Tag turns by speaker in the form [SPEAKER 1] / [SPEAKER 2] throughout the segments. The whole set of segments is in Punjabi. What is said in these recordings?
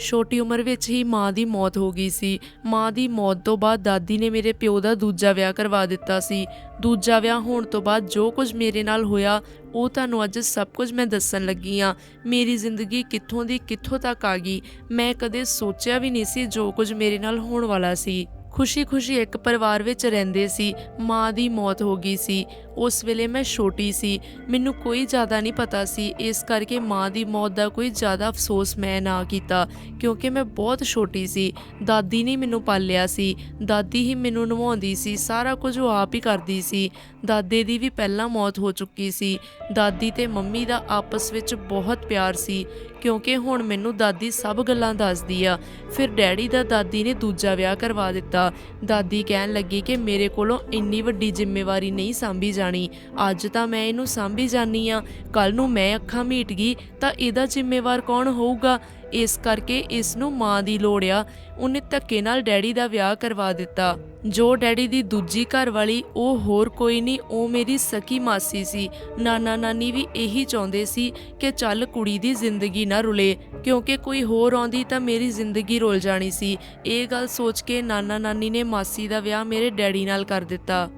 [SPEAKER 1] ਛੋਟੀ ਉਮਰ ਵਿੱਚ ਹੀ ਮਾਂ ਦੀ ਮੌਤ ਹੋ ਗਈ ਸੀ। ਮਾਂ ਦੀ ਮੌਤ ਤੋਂ ਬਾਅਦ ਦਾਦੀ ਨੇ ਮੇਰੇ ਪਿਓ ਦਾ ਦੂਜਾ ਵਿਆਹ ਕਰਵਾ ਦਿੱਤਾ ਸੀ। ਦੂਜਾ ਵਿਆਹ ਹੋਣ ਤੋਂ ਬਾਅਦ ਜੋ ਕੁਝ ਮੇਰੇ ਨਾਲ ਹੋਇਆ, ਉਹ ਤੁਹਾਨੂੰ ਅੱਜ ਸਭ ਕੁਝ ਮੈਂ ਦੱਸਣ ਲੱਗੀ ਆ ਮੇਰੀ ਜ਼ਿੰਦਗੀ ਕਿੱਥੋਂ ਦੀ ਕਿੱਥੋਂ ਤੱਕ ਆ ਗਈ, ਮੈਂ ਕਦੇ ਸੋਚਿਆ ਵੀ ਨਹੀਂ ਸੀ ਜੋ ਕੁਝ ਮੇਰੇ ਨਾਲ ਹੋਣ ਵਾਲਾ ਸੀ। ਖੁਸ਼ੀ-ਖੁਸ਼ੀ ਇੱਕ ਪਰਿਵਾਰ ਵਿੱਚ ਰਹਿੰਦੇ ਸੀ, ਮਾਂ ਦੀ ਮੌਤ ਹੋ ਗਈ ਸੀ। ਉਸ ਵੇਲੇ ਮੈਂ ਛੋਟੀ ਸੀ। ਮੈਨੂੰ ਕੋਈ ਜ਼ਿਆਦਾ ਨਹੀਂ ਪਤਾ ਸੀ। ਇਸ ਕਰਕੇ ਮਾਂ ਦੀ ਮੌਤ ਦਾ ਕੋਈ ਜ਼ਿਆਦਾ ਅਫਸੋਸ ਮੈਂ ਨਾ ਕੀਤਾ, ਕਿਉਂਕਿ ਮੈਂ ਬਹੁਤ ਛੋਟੀ ਸੀ। ਦਾਦੀ ਨੇ ਮੈਨੂੰ ਪਾਲਿਆ ਸੀ। ਦਾਦੀ ਹੀ ਮੈਨੂੰ ਨਵਾਉਂਦੀ ਸੀ। ਸਾਰਾ ਕੁਝ ਉਹ ਆਪ ਹੀ ਕਰਦੀ ਸੀ। ਦਾਦੇ ਦੀ ਵੀ ਪਹਿਲਾਂ ਮੌਤ ਹੋ ਚੁੱਕੀ ਸੀ। ਦਾਦੀ ਤੇ ਮੰਮੀ ਦਾ ਆਪਸ ਵਿੱਚ ਬਹੁਤ ਪਿਆਰ ਸੀ, ਕਿਉਂਕਿ ਹੁਣ ਮੈਨੂੰ ਦਾਦੀ ਸਭ ਗੱਲਾਂ ਦੱਸਦੀ ਆ। ਫਿਰ ਡੈਡੀ ਦਾ ਦਾਦੀ ਨੇ ਦੂਜਾ ਵਿਆਹ ਕਰਵਾ ਦਿੱਤਾ। ਦਾਦੀ ਕਹਿਣ ਲੱਗੀ ਕਿ ਮੇਰੇ ਕੋਲੋਂ ਇੰਨੀ ਵੱਡੀ ਜ਼ਿੰਮੇਵਾਰੀ ਨਹੀਂ ਸੰਭੀ ਜਾਣੀ। ਅੱਜ ਤਾਂ ਮੈਂ ਇਹਨੂੰ ਸਾਂਭੀ ਜਾਨੀ ਆ। ਕੱਲ ਨੂੰ ਮੈਂ ਅੱਖਾਂ ਮੀਟ ਗਈ, ਤਾਂ ਇਹਦਾ ਜ਼ਿੰਮੇਵਾਰ ਕੌਣ ਹੋਊਗਾ? ਇਸ ਕਰਕੇ ਇਸ ਨੂੰ ਮਾਂ ਦੀ ਲੋੜ ਆ। ਉਹਨੇ ਧੱਕੇ ਨਾਲ ਡੈਡੀ ਦਾ ਵਿਆਹ ਕਰਵਾ ਦਿੱਤਾ। ਜੋ ਡੈਡੀ ਦੀ ਦੂਜੀ ਘਰ ਵਾਲੀ ਉਹ ਹੋਰ ਕੋਈ ਨਹੀਂ, ਉਹ ਮੇਰੀ ਸਕੀ ਮਾਸੀ ਸੀ। ਨਾਨਾ ਨਾਨੀ ਵੀ ਇਹੀ ਚਾਹੁੰਦੇ ਸੀ ਕਿ ਚੱਲ ਕੁੜੀ ਦੀ ਜ਼ਿੰਦਗੀ ਨਾ ਰੁਲੇ। ਕਿਉਂਕਿ ਕੋਈ ਹੋਰ ਆਉਂਦੀ ਤਾਂ ਮੇਰੀ ਜ਼ਿੰਦਗੀ ਰੁਲ ਜਾਣੀ ਸੀ। ਇਹ ਗੱਲ ਸੋਚ ਕੇ ਨਾਨਾ ਨਾਨੀ ਨੇ ਮਾਸੀ ਦਾ ਵਿਆਹ ਮੇਰੇ ਡੈਡੀ ਨਾਲ ਕਰ ਦਿੱਤਾ।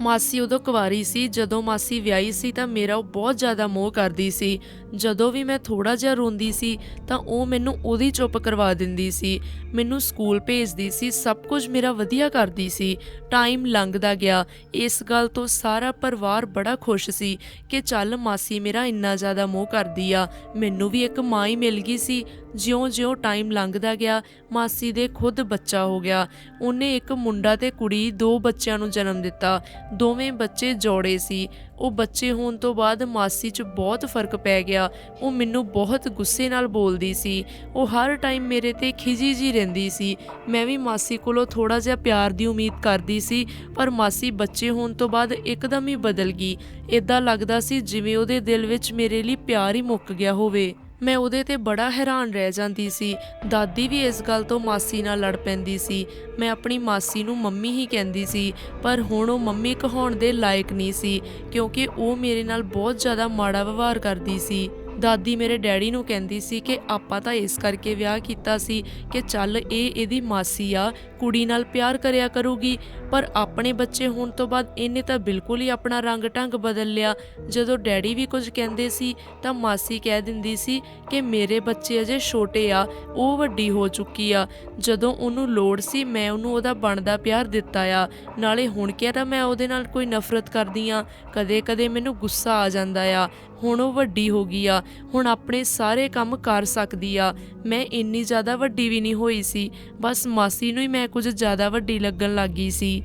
[SPEAKER 1] ਮਾਸੀ ਉਦੋਂ ਕੁਵਾਰੀ ਸੀ, ਜਦੋਂ ਮਾਸੀ ਵਿਆਹੀ ਸੀ ਤਾਂ ਮੇਰਾ ਉਹ ਬਹੁਤ ਜ਼ਿਆਦਾ ਮੋਹ ਕਰਦੀ ਸੀ। ਜਦੋਂ ਵੀ ਮੈਂ ਥੋੜਾ ਜਿਹਾ ਰੋਂਦੀ ਸੀ ਤਾਂ ਉਹ ਮੈਨੂੰ ਉਹਦੀ ਚੁੱਪ ਕਰਵਾ ਦਿੰਦੀ ਸੀ। ਮੈਨੂੰ ਸਕੂਲ ਭੇਜਦੀ ਸੀ, ਸਭ ਕੁਝ ਮੇਰਾ ਵਧੀਆ ਕਰਦੀ ਸੀ। ਟਾਈਮ ਲੰਘਦਾ ਗਿਆ। ਇਸ ਗੱਲ ਤੋਂ ਸਾਰਾ ਪਰਿਵਾਰ ਬੜਾ ਖੁਸ਼ ਸੀ ਕਿ ਚੱਲ ਮਾਸੀ ਮੇਰਾ ਇੰਨਾ ਜ਼ਿਆਦਾ ਮੋਹ ਕਰਦੀ ਆ, ਮੈਨੂੰ ਵੀ ਇੱਕ ਮਾਂ ਹੀ ਮਿਲ ਗਈ ਸੀ। ਜਿਉਂ-ਜਿਉਂ ਟਾਈਮ ਲੰਘਦਾ ਗਿਆ, ਮਾਸੀ ਦੇ ਖੁਦ ਬੱਚਾ ਹੋ ਗਿਆ। ਉਹਨੇ ਇੱਕ ਮੁੰਡਾ ਤੇ ਕੁੜੀ, ਦੋ ਬੱਚਿਆਂ ਨੂੰ ਜਨਮ ਦਿੱਤਾ। ਦੋਵੇਂ ਬੱਚੇ ਜੋੜੇ ਸੀ। ਉਹ ਬੱਚੇ ਹੋਣ ਤੋਂ ਬਾਅਦ ਮਾਸੀ 'ਚ ਬਹੁਤ ਫ਼ਰਕ ਪੈ ਗਿਆ। ਉਹ ਮੈਨੂੰ ਬਹੁਤ ਗੁੱਸੇ ਨਾਲ ਬੋਲਦੀ ਸੀ। ਉਹ ਹਰ ਟਾਈਮ ਮੇਰੇ ਤੇ ਖਿਜੀ ਜੀ ਰਹਿੰਦੀ ਸੀ। ਮੈਂ ਵੀ ਮਾਸੀ ਕੋਲੋਂ ਥੋੜਾ ਜਿਹਾ ਪਿਆਰ ਦੀ ਉਮੀਦ ਕਰਦੀ ਸੀ, ਪਰ ਮਾਸੀ ਬੱਚੇ ਹੋਣ ਤੋਂ ਬਾਅਦ ਇੱਕਦਮ ਹੀ ਬਦਲ ਗਈ। ਇਦਾਂ ਲੱਗਦਾ ਸੀ ਜਿਵੇਂ ਉਹਦੇ ਦਿਲ ਵਿੱਚ ਮੇਰੇ ਲਈ ਪਿਆਰ ਹੀ ਮੁੱਕ ਗਿਆ ਹੋਵੇ। ਮੈਂ ਉਹਦੇ ਤੇ ਬੜਾ ਹੈਰਾਨ ਰਹਿ ਜਾਂਦੀ ਸੀ। ਦਾਦੀ ਵੀ ਇਸ ਗੱਲ ਤੋਂ ਮਾਸੀ ਨਾਲ ਲੜ ਪੈਂਦੀ ਸੀ। ਮੈਂ ਆਪਣੀ ਮਾਸੀ ਨੂੰ ਮੰਮੀ ਹੀ ਕਹਿੰਦੀ ਸੀ, ਪਰ ਹੁਣ ਉਹ ਮੰਮੀ ਕਹਾਉਣ ਦੇ ਲਾਇਕ ਨਹੀਂ ਸੀ, ਕਿਉਂਕਿ ਉਹ ਮੇਰੇ ਨਾਲ ਬਹੁਤ ਜ਼ਿਆਦਾ ਮਾੜਾ ਵਿਵਹਾਰ ਕਰਦੀ ਸੀ। ਦਾਦੀ ਮੇਰੇ ਡੈਡੀ ਨੂੰ ਕਹਿੰਦੀ ਸੀ ਕਿ ਆਪਾਂ ਤਾਂ ਇਸ ਕਰਕੇ ਵਿਆਹ ਕੀਤਾ ਸੀ ਕਿ ਚੱਲ ਇਹ ਇਹਦੀ ਮਾਸੀ ਆ ਕੁੜੀ ਨਾਲ ਪਿਆਰ ਕਰਿਆ ਕਰੂਗੀ, ਪਰ ਆਪਣੇ ਬੱਚੇ ਹੋਣ ਤੋਂ ਬਾਅਦ ਇਹਨੇ ਤਾਂ ਬਿਲਕੁਲ ਹੀ ਆਪਣਾ ਰੰਗ ਢੰਗ ਬਦਲ ਲਿਆ। ਜਦੋਂ ਡੈਡੀ ਵੀ ਕੁਝ ਕਹਿੰਦੇ ਸੀ, ਤਾਂ ਮਾਸੀ ਕਹਿ ਦਿੰਦੀ ਸੀ ਕਿ ਮੇਰੇ ਬੱਚੇ ਅਜੇ ਛੋਟੇ ਆ, ਉਹ ਵੱਡੀ ਹੋ ਚੁੱਕੀ ਆ। ਜਦੋਂ ਉਹਨੂੰ ਲੋੜ ਸੀ, ਮੈਂ ਉਹਨੂੰ ਉਹਦਾ ਬਣਦਾ ਪਿਆਰ ਦਿੱਤਾ ਆ। ਨਾਲੇ ਹੁਣ ਕਿਹੜਾ ਮੈਂ ਉਹਦੇ ਨਾਲ ਕੋਈ ਨਫ਼ਰਤ ਕਰਦੀ ਆ। ਕਦੇ-ਕਦੇ ਮੈਨੂੰ ਗੁੱਸਾ ਆ ਜਾਂਦਾ ਆ। ਹੁਣ ਉਹ ਵੱਡੀ ਹੋ ਗਈ ਆ। ਹੁਣ ਆਪਣੇ ਸਾਰੇ ਕੰਮ ਕਰ ਸਕਦੀ ਆ। ਮੈਂ ਇੰਨੀ ਜ਼ਿਆਦਾ ਵੱਡੀ ਵੀ ਨਹੀਂ ਹੋਈ ਸੀ, ਬਸ ਮਾਸੀ ਨੂੰ ਹੀ ਮੈਂ ਕੁਝ ਜ਼ਿਆਦਾ ਵੱਡੀ ਲੱਗਣ ਲੱਗ ਗਈ ਸੀ।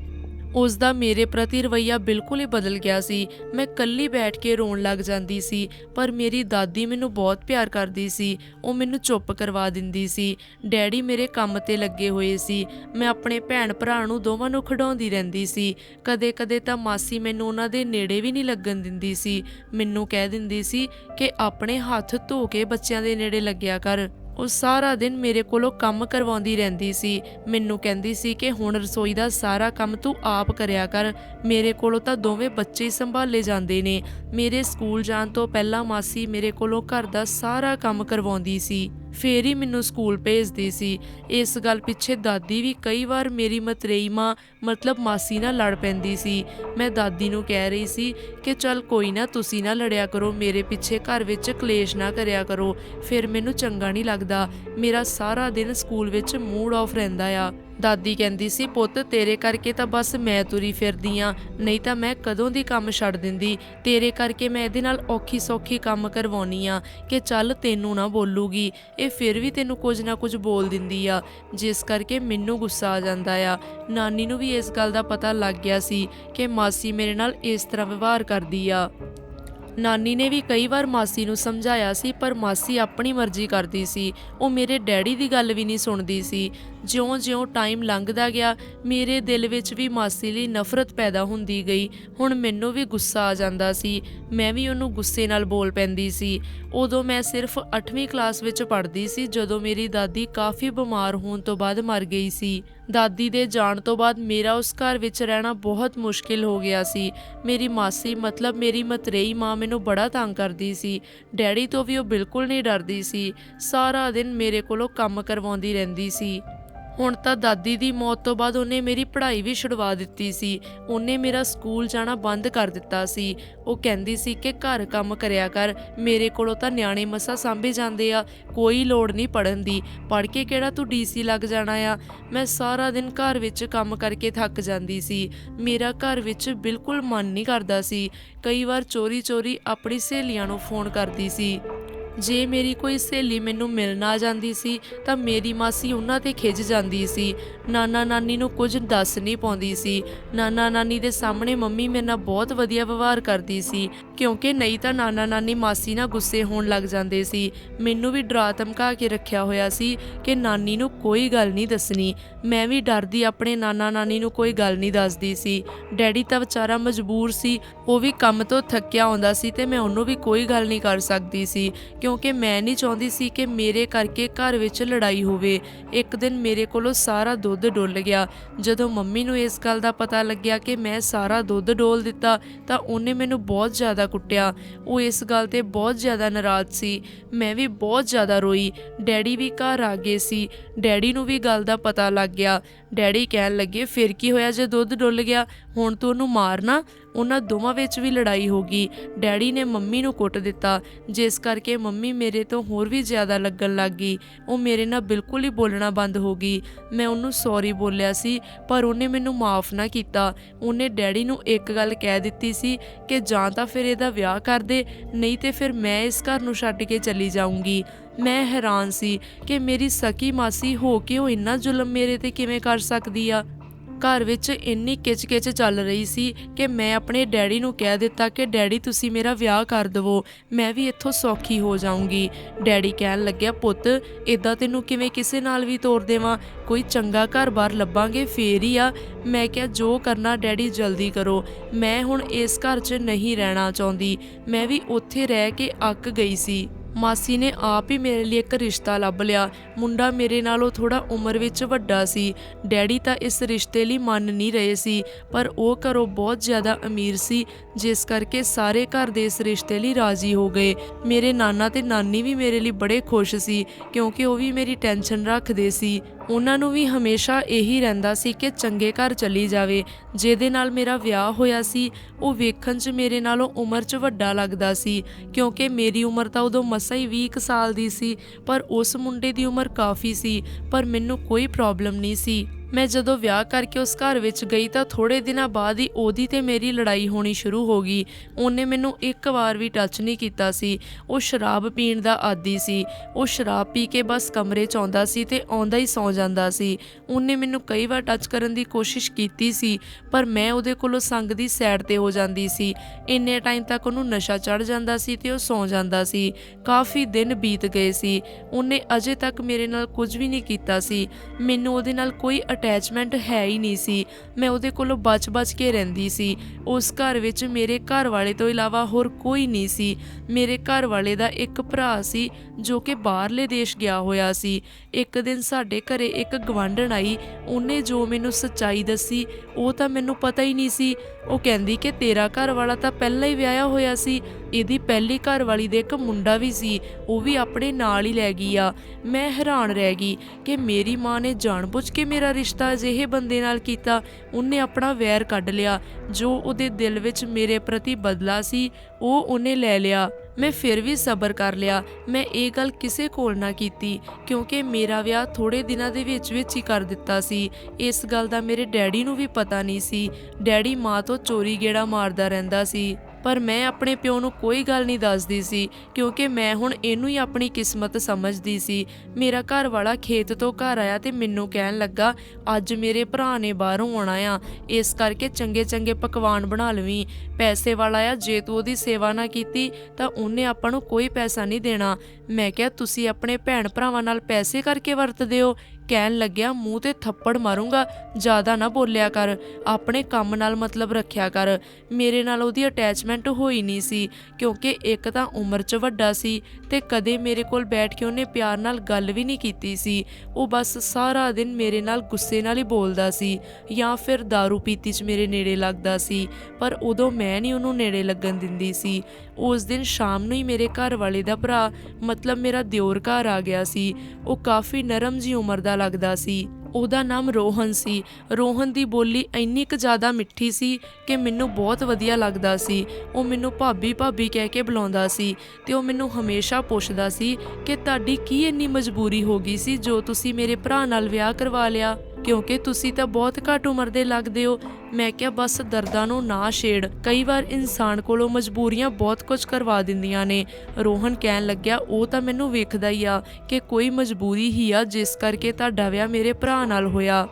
[SPEAKER 1] ਉਸ ਦਾ ਮੇਰੇ ਪ੍ਰਤੀ ਰਵਈਆ ਬਿਲਕੁਲ ਹੀ ਬਦਲ ਗਿਆ ਸੀ। ਮੈਂ ਕੱਲੀ ਬੈਠ ਕੇ ਰੋਣ ਲੱਗ ਜਾਂਦੀ ਸੀ, ਪਰ ਮੇਰੀ ਦਾਦੀ ਮੈਨੂੰ ਬਹੁਤ ਪਿਆਰ ਕਰਦੀ ਸੀ। ਉਹ ਮੈਨੂੰ ਚੁੱਪ ਕਰਵਾ ਦਿੰਦੀ ਸੀ। ਡੈਡੀ ਮੇਰੇ ਕੰਮ ਤੇ ਲੱਗੇ ਹੋਏ ਸੀ। ਮੈਂ ਆਪਣੇ ਭੈਣ ਭਰਾ ਨੂੰ ਦੋਵਾਂ ਨੂੰ ਖਿਡਾਉਂਦੀ ਰਹਿੰਦੀ ਸੀ। ਕਦੇ-ਕਦੇ ਤਾਂ ਮਾਸੀ ਮੈਨੂੰ ਉਹਨਾਂ ਦੇ ਨੇੜੇ ਵੀ ਨਹੀਂ ਲੱਗਣ ਦਿੰਦੀ ਸੀ। ਮੈਨੂੰ ਕਹਿ ਦਿੰਦੀ ਸੀ ਕਿ ਆਪਣੇ ਹੱਥ ਧੋ ਕੇ ਬੱਚਿਆਂ ਦੇ ਨੇੜੇ ਲੱਗਿਆ ਕਰ। ਉਹ ਸਾਰਾ ਦਿਨ ਮੇਰੇ ਕੋਲੋਂ ਕੰਮ ਕਰਵਾਉਂਦੀ ਰਹਿੰਦੀ ਸੀ। ਮੈਨੂੰ ਕਹਿੰਦੀ ਸੀ ਕਿ ਹੁਣ ਰਸੋਈ ਦਾ ਸਾਰਾ ਕੰਮ ਤੂੰ ਆਪ ਕਰਿਆ ਕਰ। ਮੇਰੇ ਕੋਲੋਂ ਤਾਂ ਦੋਵੇਂ ਬੱਚੇ ਹੀ ਸੰਭਾਲੇ ਜਾਂਦੇ ਨੇ। ਮੇਰੇ ਸਕੂਲ ਜਾਣ ਤੋਂ ਪਹਿਲਾਂ ਮਾਸੀ ਮੇਰੇ ਕੋਲੋਂ ਘਰ ਦਾ ਸਾਰਾ ਕੰਮ ਕਰਵਾਉਂਦੀ ਸੀ। ਫੇਰ ਹੀ ਮੈਨੂੰ ਸਕੂਲ ਭੇਜਦੀ ਸੀ। ਇਸ ਗੱਲ ਪਿੱਛੇ ਦਾਦੀ ਵੀ ਕਈ ਵਾਰ ਮੇਰੀ ਮਤਰੇਈ ਮਾਂ ਮਤਲਬ ਮਾਸੀ ਨਾਲ ਲੜ ਪੈਂਦੀ ਸੀ। ਮੈਂ ਦਾਦੀ ਨੂੰ ਕਹਿ ਰਹੀ ਸੀ ਕਿ ਚੱਲ ਕੋਈ ਨਾ, ਤੁਸੀਂ ਨਾ ਲੜਿਆ ਕਰੋ, ਮੇਰੇ ਪਿੱਛੇ ਘਰ ਵਿੱਚ ਕਲੇਸ਼ ਨਾ ਕਰਿਆ ਕਰੋ। ਫਿਰ ਮੈਨੂੰ ਚੰਗਾ ਨਹੀਂ ਲੱਗਦਾ। ਮੇਰਾ ਸਾਰਾ ਦਿਨ ਸਕੂਲ ਵਿੱਚ ਮੂਡ ਆਫ ਰਹਿੰਦਾ ਆ। ਦਾਦੀ ਕਹਿੰਦੀ ਸੀ, ਪੁੱਤ, ਤੇਰੇ ਕਰਕੇ ਤਾਂ ਬਸ ਮੈਂ ਤੁਰੀ ਫਿਰਦੀ ਆ, ਨਹੀਂ ਤਾਂ ਮੈਂ ਕਦੋਂ ਦੀ ਕੰਮ ਛੱਡ ਦਿੰਦੀ? ਤੇਰੇ ਕਰਕੇ ਮੈਂ ਇਹਦੇ ਨਾਲ ਔਖੀ ਸੌਖੀ ਕੰਮ ਕਰਵਾਉਣੀ ਆ ਕਿ ਚੱਲ ਤੈਨੂੰ ਨਾ ਬੋਲੂਗੀ। ਇਹ ਫਿਰ ਵੀ ਤੈਨੂੰ ਕੁਝ ਨਾ ਕੁਝ ਬੋਲ ਦਿੰਦੀ ਆ, ਜਿਸ ਕਰਕੇ ਮੈਨੂੰ ਗੁੱਸਾ ਆ ਜਾਂਦਾ ਆ। ਨਾਨੀ ਨੂੰ ਵੀ ਇਸ ਗੱਲ ਦਾ ਪਤਾ ਲੱਗ ਗਿਆ ਸੀ ਕਿ ਮਾਸੀ ਮੇਰੇ ਨਾਲ ਇਸ ਤਰ੍ਹਾਂ ਵਿਵਹਾਰ ਕਰਦੀ ਆ। ਨਾਨੀ ਨੇ ਵੀ ਕਈ ਵਾਰ ਮਾਸੀ ਨੂੰ ਸਮਝਾਇਆ ਸੀ, ਪਰ ਮਾਸੀ ਆਪਣੀ ਮਰਜ਼ੀ ਕਰਦੀ ਸੀ। ਉਹ ਮੇਰੇ ਡੈਡੀ ਦੀ ਗੱਲ ਵੀ ਨਹੀਂ ਸੁਣਦੀ ਸੀ। ਜਿਉਂ-ਜਿਉਂ ਟਾਈਮ ਲੰਘਦਾ ਗਿਆ, ਮੇਰੇ ਦਿਲ ਵਿੱਚ ਵੀ ਮਾਸੀ ਲਈ ਨਫ਼ਰਤ ਪੈਦਾ ਹੁੰਦੀ ਗਈ। ਹੁਣ ਮੈਨੂੰ ਵੀ ਗੁੱਸਾ ਆ ਜਾਂਦਾ ਸੀ। ਮੈਂ ਵੀ ਉਹਨੂੰ ਗੁੱਸੇ ਨਾਲ ਬੋਲ ਪੈਂਦੀ ਸੀ। ਉਦੋਂ ਮੈਂ ਸਿਰਫ 8ਵੀਂ ਕਲਾਸ ਵਿੱਚ ਪੜ੍ਹਦੀ ਸੀ, ਜਦੋਂ ਮੇਰੀ ਦਾਦੀ ਕਾਫੀ ਬਿਮਾਰ ਹੋਣ ਤੋਂ ਬਾਅਦ ਮਰ ਗਈ ਸੀ। ਦਾਦੀ ਦੇ ਜਾਣ ਤੋਂ ਬਾਅਦ ਮੇਰਾ ਉਸ ਘਰ ਵਿੱਚ ਰਹਿਣਾ ਬਹੁਤ ਮੁਸ਼ਕਿਲ ਹੋ ਗਿਆ ਸੀ। ਮੇਰੀ ਮਾਸੀ ਮਤਲਬ ਮੇਰੀ ਮਤਰੇਈ ਮਾਂ ਮੈਨੂੰ ਬੜਾ ਤੰਗ ਕਰਦੀ ਸੀ। ਡੈਡੀ ਤੋਂ ਵੀ ਉਹ ਬਿਲਕੁਲ ਨਹੀਂ ਡਰਦੀ ਸੀ। ਸਾਰਾ ਦਿਨ ਮੇਰੇ ਕੋਲੋਂ ਕੰਮ ਕਰਵਾਉਂਦੀ ਰਹਿੰਦੀ ਸੀ। ਹੁਣ ਤਾਂ ਦਾਦੀ ਦੀ ਮੌਤ ਤੋਂ ਬਾਅਦ ਉਹਨੇ ਮੇਰੀ ਪੜ੍ਹਾਈ ਵੀ ਛੁਡਵਾ ਦਿੱਤੀ ਸੀ। ਉਹਨੇ ਮੇਰਾ ਸਕੂਲ ਜਾਣਾ ਬੰਦ ਕਰ ਦਿੱਤਾ ਸੀ। ਉਹ ਕਹਿੰਦੀ ਸੀ ਕਿ ਘਰ ਕੰਮ ਕਰਿਆ ਕਰ। ਮੇਰੇ ਕੋਲੋਂ ਤਾਂ ਨਿਆਣੇ ਮਸਾ ਸਾਂਭੇ ਜਾਂਦੇ ਆ। ਕੋਈ ਲੋੜ ਨਹੀਂ ਪੜਨ ਦੀ। ਪੜ ਕੇ ਕਿਹੜਾ ਤੂੰ ਡੀਸੀ ਲੱਗ ਜਾਣਾ ਆ? ਮੈਂ ਸਾਰਾ ਦਿਨ ਘਰ ਵਿੱਚ ਕੰਮ ਕਰਕੇ ਥੱਕ ਜਾਂਦੀ ਸੀ। ਮੇਰਾ ਘਰ ਵਿੱਚ ਬਿਲਕੁਲ ਮਨ ਨਹੀਂ ਕਰਦਾ ਸੀ। ਕਈ ਵਾਰ ਚੋਰੀ-ਚੋਰੀ ਆਪਣੀ ਸਹੇਲੀਆਂ ਨੂੰ ਫੋਨ ਕਰਦੀ ਸੀ। ਜੇ ਮੇਰੀ ਕੋਈ ਸਹੇਲੀ ਮੈਨੂੰ ਮਿਲਣ ਆ ਜਾਂਦੀ ਸੀ, ਤਾਂ ਮੇਰੀ ਮਾਸੀ ਉਹਨਾਂ ਤੇ ਖਿੱਚ ਜਾਂਦੀ ਸੀ। ਨਾਨਾ ਨਾਨੀ ਨੂੰ ਕੁਝ ਦੱਸ ਨਹੀਂ ਪਾਉਂਦੀ ਸੀ। ਨਾਨਾ ਨਾਨੀ ਦੇ ਸਾਹਮਣੇ ਮੰਮੀ ਮੇਰੇ ਨਾਲ ਬਹੁਤ ਵਧੀਆ ਵਿਵਹਾਰ ਕਰਦੀ ਸੀ। ਕਿਉਂਕਿ ਨਹੀਂ ਤਾਂ ਨਾਨਾ ਨਾਨੀ ਮਾਸੀ ਨਾਲ ਗੁੱਸੇ ਹੋਣ ਲੱਗ ਜਾਂਦੇ ਸੀ। ਮੈਨੂੰ ਵੀ ਡਰਾ ਧਮਕਾ ਕੇ ਰੱਖਿਆ ਹੋਇਆ ਸੀ ਕਿ ਨਾਨੀ ਨੂੰ ਕੋਈ ਗੱਲ ਨਹੀਂ ਦੱਸਣੀ। ਮੈਂ ਵੀ ਡਰਦੀ ਆਪਣੇ ਨਾਨਾ ਨਾਨੀ ਨੂੰ ਕੋਈ ਗੱਲ ਨਹੀਂ ਦੱਸਦੀ ਸੀ। ਡੈਡੀ ਤਾਂ ਵਿਚਾਰਾ ਮਜਬੂਰ ਸੀ। ਉਹ ਵੀ ਕੰਮ ਤੋਂ ਥੱਕਿਆ ਆਉਂਦਾ ਸੀ ਤੇ ਮੈਂ ਉਹਨੂੰ ਵੀ ਕੋਈ ਗੱਲ ਨਹੀਂ ਕਰ ਸਕਦੀ ਸੀ। ਕਿਉਂਕਿ ਮੈਂ ਨਹੀਂ ਚਾਹੁੰਦੀ ਸੀ ਕਿ ਮੇਰੇ ਕਰਕੇ ਘਰ ਵਿੱਚ ਲੜਾਈ ਹੋਵੇ। ਇੱਕ ਦਿਨ ਮੇਰੇ ਕੋਲੋਂ ਸਾਰਾ ਦੁੱਧ ਡੁੱਲ ਗਿਆ। ਜਦੋਂ ਮੰਮੀ ਨੂੰ ਇਸ ਗੱਲ ਦਾ ਪਤਾ ਲੱਗਿਆ ਕਿ ਮੈਂ ਸਾਰਾ ਦੁੱਧ ਡੋਲ ਦਿੱਤਾ ਤਾਂ ਉਹਨੇ ਮੈਨੂੰ ਬਹੁਤ ਜ਼ਿਆਦਾ ਕੁੱਟਿਆ। ਉਹ ਇਸ ਗੱਲ ਤੇ ਬਹੁਤ ਜ਼ਿਆਦਾ ਨਾਰਾਜ਼ ਸੀ। ਮੈਂ ਵੀ ਬਹੁਤ ਜ਼ਿਆਦਾ ਰੋਈ। ਡੈਡੀ ਵੀ ਘਰ ਆ ਗਏ ਸੀ। ਡੈਡੀ ਨੂੰ ਵੀ ਗੱਲ ਦਾ ਪਤਾ ਲੱਗ ਗਿਆ। ਡੈਡੀ ਕਹਿਣ ਲੱਗੇ, ਫਿਰ ਕੀ ਹੋਇਆ ਜੇ ਦੁੱਧ ਡੁੱਲ ਗਿਆ? ਹੁਣ ਤੂੰ ਉਹਨੂੰ ਮਾਰਨਾ? ਉਹਨਾਂ ਦੋਵਾਂ ਵਿੱਚ ਵੀ ਲੜਾਈ ਹੋ ਗਈ। ਡੈਡੀ ਨੇ ਮੰਮੀ ਨੂੰ ਕੁੱਟ ਦਿੱਤਾ। ਜਿਸ ਕਰਕੇ ਮੰਮੀ ਮੇਰੇ ਤੋਂ ਹੋਰ ਵੀ ਜ਼ਿਆਦਾ ਲੱਗਣ ਲੱਗ ਗਈ। ਉਹ ਮੇਰੇ ਨਾਲ ਬਿਲਕੁਲ ਹੀ ਬੋਲਣਾ ਬੰਦ ਹੋ ਗਈ। ਮੈਂ ਉਹਨੂੰ ਸੌਰੀ ਬੋਲਿਆ ਸੀ, ਪਰ ਉਹਨੇ ਮੈਨੂੰ ਮਾਫ ਨਾ ਕੀਤਾ। ਉਹਨੇ ਡੈਡੀ ਨੂੰ ਇੱਕ ਗੱਲ ਕਹਿ ਦਿੱਤੀ ਸੀ ਕਿ ਜਾਂ ਤਾਂ ਫਿਰ ਇਹਦਾ ਵਿਆਹ ਕਰ ਦੇ, ਨਹੀਂ ਤੇ ਫਿਰ ਮੈਂ ਇਸ ਘਰ ਨੂੰ ਛੱਡ ਕੇ ਚਲੀ ਜਾਊਂਗੀ। ਮੈਂ ਹੈਰਾਨ ਸੀ ਕਿ ਮੇਰੀ ਸਕੀ ਮਾਸੀ ਹੋ ਕੇ ਉਹ ਇੰਨਾ ਜ਼ੁਲਮ ਮੇਰੇ ਤੇ ਕਿਵੇਂ ਕਰ ਸਕਦੀ ਆ? ਘਰ ਵਿੱਚ ਇੰਨੀ ਕਿਚ-ਕਿਚ ਚੱਲ ਰਹੀ ਸੀ ਕਿ ਮੈਂ ਆਪਣੇ ਡੈਡੀ ਨੂੰ ਕਹਿ ਦਿੱਤਾ ਕਿ, ਡੈਡੀ, ਤੁਸੀਂ ਮੇਰਾ ਵਿਆਹ ਕਰ ਦਿਵੋ, ਮੈਂ ਵੀ ਇੱਥੋਂ ਸੌਖੀ ਹੋ ਜਾਊਂਗੀ। ਡੈਡੀ ਕਹਿਣ ਲੱਗਿਆ, ਪੁੱਤ ਇਦਾਂ ਤੈਨੂੰ ਕਿਵੇਂ ਕਿਸੇ ਨਾਲ ਵੀ ਤੋਰ ਦੇਵਾਂ? ਕੋਈ ਚੰਗਾ ਘਰ-ਬਾਰ ਲੱਭਾਂਗੇ, ਫੇਰ ਹੀ ਆ। ਮੈਂ ਕਿਹਾ, ਜੋ ਕਰਨਾ ਡੈਡੀ ਜਲਦੀ ਕਰੋ। ਮੈਂ ਹੁਣ ਇਸ ਘਰ 'ਚ ਨਹੀਂ ਰਹਿਣਾ ਚਾਹੁੰਦੀ। ਮੈਂ ਵੀ ਉੱਥੇ ਰਹਿ ਕੇ ਅੱਕ ਗਈ ਸੀ। ਮਾਸੀ ਨੇ ਆਪ ਹੀ ਮੇਰੇ ਲਈ ਇੱਕ ਰਿਸ਼ਤਾ ਲੱਭ ਲਿਆ। ਮੁੰਡਾ ਮੇਰੇ ਨਾਲੋਂ ਥੋੜਾ ਉਮਰ ਵਿੱਚ ਵੱਡਾ ਸੀ। ਡੈਡੀ ਤਾਂ ਇਸ ਰਿਸ਼ਤੇ ਲਈ ਮੰਨ ਨਹੀਂ ਰਹੇ ਸੀ, ਪਰ ਉਹ ਘਰੋਂ ਬਹੁਤ ਜ਼ਿਆਦਾ ਅਮੀਰ ਸੀ, ਜਿਸ ਕਰਕੇ ਸਾਰੇ ਘਰ ਦੇ ਇਸ ਰਿਸ਼ਤੇ ਲਈ ਰਾਜ਼ੀ ਹੋ ਗਏ। ਮੇਰੇ ਨਾਨਾ ਤੇ ਨਾਨੀ ਵੀ ਮੇਰੇ ਲਈ ਬੜੇ ਖੁਸ਼ ਸੀ, ਕਿਉਂਕਿ ਉਹ ਵੀ ਮੇਰੀ ਟੈਨਸ਼ਨ ਰੱਖਦੇ ਸੀ। ਉਹਨਾਂ ਨੂੰ ਵੀ ਹਮੇਸ਼ਾ ਇਹੀ ਰਹਿੰਦਾ ਸੀ ਕਿ ਚੰਗੇ ਘਰ ਚਲੀ ਜਾਵੇ। ਜਿਹਦੇ ਨਾਲ ਮੇਰਾ ਵਿਆਹ ਹੋਇਆ ਸੀ, ਉਹ ਵੇਖਣ 'ਚ ਮੇਰੇ ਨਾਲੋਂ ਉਮਰ 'ਚ ਵੱਡਾ ਲੱਗਦਾ ਸੀ, ਕਿਉਂਕਿ ਮੇਰੀ ਉਮਰ ਤਾਂ ਉਦੋਂ ਮਸਾਂ ਹੀ 20 ਕੁ ਸਾਲ ਦੀ ਸੀ, ਪਰ ਉਸ ਮੁੰਡੇ ਦੀ ਉਮਰ ਕਾਫੀ ਸੀ, ਪਰ ਮੈਨੂੰ ਕੋਈ ਪ੍ਰੋਬਲਮ ਨਹੀਂ ਸੀ। ਮੈਂ ਜਦੋਂ ਵਿਆਹ ਕਰਕੇ ਉਸ ਘਰ ਵਿੱਚ ਗਈ ਤਾਂ ਥੋੜੇ ਦਿਨਾਂ ਬਾਅਦ ਹੀ ਉਹਦੀ ਤੇ ਮੇਰੀ ਲੜਾਈ ਹੋਣੀ ਸ਼ੁਰੂ ਹੋ ਗਈ। ਉਹਨੇ ਮੈਨੂੰ ਇੱਕ ਵਾਰ ਵੀ ਟੱਚ ਨਹੀਂ ਕੀਤਾ ਸੀ। ਉਹ ਸ਼ਰਾਬ ਪੀਣ ਦਾ ਆਦੀ ਸੀ। ਉਹ ਸ਼ਰਾਬ ਪੀ ਕੇ ਬਸ ਕਮਰੇ 'ਚ ਆਉਂਦਾ ਸੀ ਤੇ ਆਉਂਦਾ ਹੀ ਸੌਂ ਜਾਂਦਾ ਸੀ। ਉਹਨੇ ਮੈਨੂੰ ਕਈ ਵਾਰ ਟੱਚ ਕਰਨ ਦੀ ਕੋਸ਼ਿਸ਼ ਕੀਤੀ ਸੀ, ਪਰ ਮੈਂ ਉਹਦੇ ਕੋਲੋਂ ਸੰਗ ਦੀ ਸਾਈਡ ਤੇ ਹੋ ਜਾਂਦੀ ਸੀ। ਇੰਨੇ ਟਾਈਮ ਤੱਕ ਉਹਨੂੰ ਨਸ਼ਾ ਚੜ ਜਾਂਦਾ ਸੀ ਤੇ ਉਹ ਸੌਂ ਜਾਂਦਾ ਸੀ। ਕਾਫੀ ਦਿਨ ਬੀਤ ਗਏ ਸੀ। ਉਹਨੇ ਅਜੇ ਤੱਕ ਮੇਰੇ ਨਾਲ ਕੁਝ ਵੀ ਨਹੀਂ ਕੀਤਾ ਸੀ। ਮੈਨੂੰ ਉਹਦੇ ਨਾਲ ਕੋਈ ਅਟੈਚਮੈਂਟ ਹੈ ਹੀ ਨਹੀਂ ਸੀ। ਮੈਂ ਉਹਦੇ ਕੋਲੋਂ ਬਚ-ਬਚ ਕੇ ਰਹਿੰਦੀ ਸੀ। ਉਸ ਘਰ ਵਿੱਚ ਮੇਰੇ ਘਰ ਵਾਲੇ ਤੋਂ ਇਲਾਵਾ ਹੋਰ ਕੋਈ ਨਹੀਂ ਸੀ। ਮੇਰੇ ਘਰ ਵਾਲੇ ਦਾ ਇੱਕ ਭਰਾ ਸੀ, ਜੋ ਕਿ ਬਾਹਰਲੇ ਦੇਸ਼ ਗਿਆ ਹੋਇਆ ਸੀ। ਇੱਕ ਦਿਨ ਸਾਡੇ ਘਰੇ ਇੱਕ ਗਵਾਂਢਣ ਆਈ। ਉਹਨੇ ਜੋ ਮੈਨੂੰ ਸੱਚਾਈ ਦੱਸੀ, ਉਹ ਤਾਂ ਮੈਨੂੰ ਪਤਾ ਹੀ ਨਹੀਂ ਸੀ। ਉਹ ਕਹਿੰਦੀ ਕਿ ਤੇਰਾ ਘਰ ਵਾਲਾ ਤਾਂ ਪਹਿਲਾਂ ਹੀ ਵਿਆਹਿਆ ਹੋਇਆ ਸੀ। ਇਹਦੀ ਪਹਿਲੀ ਘਰ ਵਾਲੀ ਦੇ ਇੱਕ ਮੁੰਡਾ ਵੀ ਸੀ। ਉਹ ਵੀ ਆਪਣੇ ਨਾਲ ਹੀ ਲੈ ਗਈ ਆ। ਮੈਂ ਹੈਰਾਨ ਰਹਿ ਗਈ ਕਿ ਮੇਰੀ ਮਾਂ ਨੇ ਜਾਣਬੁੱਝ ਕੇ ਮੇਰਾ ਰਿਸ਼ਤਾ ਅਜਿਹੇ ਬੰਦੇ ਨਾਲ ਕੀਤਾ, ਉਹਨੇ ਆਪਣਾ ਵੈਰ ਕੱਢ ਲਿਆ, ਜੋ ਉਹਦੇ ਦਿਲ ਵਿੱਚ ਮੇਰੇ ਪ੍ਰਤੀ ਬਦਲਾ ਸੀ, ਉਹ ਉਹਨੇ ਲੈ ਲਿਆ। ਮੈਂ ਫਿਰ ਵੀ ਸਬਰ ਕਰ ਲਿਆ। ਮੈਂ ਇਹ ਗੱਲ ਕਿਸੇ ਕੋਲ ਨਾ ਕੀਤੀ, ਕਿਉਂਕਿ ਮੇਰਾ ਵਿਆਹ ਥੋੜੇ ਦਿਨਾਂ ਦੇ ਵਿੱਚ ਵਿੱਚ ਹੀ ਕਰ ਦਿੱਤਾ ਸੀ। ਇਸ ਗੱਲ ਦਾ ਮੇਰੇ ਡੈਡੀ ਨੂੰ ਵੀ ਪਤਾ ਨਹੀਂ ਸੀ। ਡੈਡੀ ਮਾਂ ਤੋਂ ਚੋਰੀ ਗੇੜਾ ਮਾਰਦਾ ਰਹਿੰਦਾ ਸੀ। ਪਰ ਮੈਂ ਆਪਣੇ ਪਿਓ ਨੂੰ ਕੋਈ ਗੱਲ ਨਹੀਂ ਦੱਸਦੀ ਸੀ, ਕਿਉਂਕਿ ਮੈਂ ਹੁਣ ਇਹਨੂੰ ਹੀ ਆਪਣੀ ਕਿਸਮਤ ਸਮਝਦੀ ਸੀ। ਮੇਰਾ ਘਰ ਵਾਲਾ ਖੇਤ ਤੋਂ ਘਰ ਆਇਆ ਤੇ ਮੈਨੂੰ ਕਹਿਣ ਲੱਗਾ, ਅੱਜ ਮੇਰੇ ਭਰਾ ਨੇ ਬਾਹਰੋਂ ਆਉਣਾ ਆ। ਇਸ ਕਰਕੇ ਚੰਗੇ ਚੰਗੇ ਪਕਵਾਨ ਬਣਾ ਲਵੀਂ। ਪੈਸੇ ਵਾਲਾ ਆ, ਜੇ ਤੂੰ ਉਹਦੀ ਸੇਵਾ ਨਾ ਕੀਤੀ, ਤਾਂ ਉਹਨੇ ਆਪਾਂ ਨੂੰ ਕੋਈ ਪੈਸਾ ਨਹੀਂ ਦੇਣਾ। ਮੈਂ ਕਿਹਾ, ਤੁਸੀਂ ਆਪਣੇ ਭੈਣ ਭਰਾਵਾਂ ਨਾਲ ਪੈਸੇ ਕਰਕੇ ਵਰਤਦੇ ਹੋ? ਕਹਿਣ ਲੱਗਿਆ, ਮੂੰਹ ਤੇ ਥੱਪੜ ਮਾਰੂੰਗਾ, ਜ਼ਿਆਦਾ ਨਾ ਬੋਲਿਆ ਕਰ, ਆਪਣੇ ਕੰਮ ਨਾਲ ਮਤਲਬ ਰੱਖਿਆ ਕਰ। ਮੇਰੇ ਨਾਲ ਉਹਦੀ ਅਟੈਚਮੈਂਟ ਹੋਈ ਨਹੀਂ ਸੀ, ਕਿਉਂਕਿ ਇੱਕ ਤਾਂ ਉਮਰ 'ਚ ਵੱਡਾ ਸੀ ਤੇ ਕਦੇ ਮੇਰੇ ਕੋਲ ਬੈਠ ਕੇ ਉਹਨੇ ਪਿਆਰ ਨਾਲ ਗੱਲ ਵੀ ਨਹੀਂ ਕੀਤੀ ਸੀ। ਉਹ ਬਸ ਸਾਰਾ ਦਿਨ ਮੇਰੇ ਨਾਲ ਗੁੱਸੇ ਨਾਲ ਹੀ ਬੋਲਦਾ ਸੀ ਜਾਂ ਫਿਰ दारू ਪੀਤੀ 'ਚ ਮੇਰੇ ਨੇੜੇ ਲੱਗਦਾ ਸੀ, ਪਰ ਉਦੋਂ ਮੈਂ ਨਹੀਂ ਉਹਨੂੰ ਨੇੜੇ ਲੱਗਣ ਦਿੰਦੀ ਸੀ। ਉਸ ਦਿਨ ਸ਼ਾਮ ਨੂੰ ਹੀ ਮੇਰੇ ਘਰ ਵਾਲੇ ਦਾ ਭਰਾ, ਮਤਲਬ ਮੇਰਾ ਦਿਓਰ ਘਰ ਆ ਗਿਆ ਸੀ। ਉਹ ਕਾਫੀ ਨਰਮ ਜੀ ਉਮਰ ਦਾ ਲੱਗਦਾ ਸੀ। ਉਹਦਾ ਨਾਮ ਰੋਹਨ ਸੀ। ਰੋਹਨ ਦੀ ਬੋਲੀ ਇੰਨੀ ਕੁ ਜ਼ਿਆਦਾ ਮਿੱਠੀ ਸੀ ਕਿ ਮੈਨੂੰ ਬਹੁਤ ਵਧੀਆ ਲੱਗਦਾ ਸੀ। ਉਹ ਮੈਨੂੰ ਭਾਬੀ ਭਾਬੀ ਕਹਿ ਕੇ ਬੁਲਾਉਂਦਾ ਸੀ ਤੇ ਉਹ ਮੈਨੂੰ ਹਮੇਸ਼ਾ ਪੁੱਛਦਾ ਸੀ ਕਿ ਤੁਹਾਡੀ ਕੀ ਇੰਨੀ ਮਜਬੂਰੀ ਹੋ ਗਈ ਸੀ ਜੋ ਤੁਸੀਂ ਮੇਰੇ ਭਰਾ ਨਾਲ ਵਿਆਹ ਕਰਵਾ ਲਿਆ? ਕਿਉਂਕਿ ਤੁਸੀਂ ਤਾਂ ਬਹੁਤ ਘੱਟ ਉਮਰ ਦੇ ਲੱਗਦੇ ਹੋ। ਮੈਂ ਕਿਹਾ ਬਸ ਦਰਦਾਂ ਨੂੰ ਨਾ ਛੇੜ। ਕਈ ਵਾਰ ਇਨਸਾਨ ਕੋਲੋਂ ਮਜਬੂਰੀਆਂ ਬਹੁਤ ਕੁਝ ਕਰਵਾ ਦਿੰਦੀਆਂ ਨੇ। ਰੋਹਨ ਕਹਿਣ ਲੱਗਿਆ, ਉਹ ਤਾਂ ਮੈਨੂੰ ਵੇਖਦਾ ਹੀ ਆ ਕਿ ਕੋਈ ਮਜਬੂਰੀ ਹੀ ਆ, ਜਿਸ ਕਰਕੇ ਤੁਹਾਡਾ ਵਿਆਹ ਮੇਰੇ ਭਰਾ ਨਾਲ ਹੋਇਆ।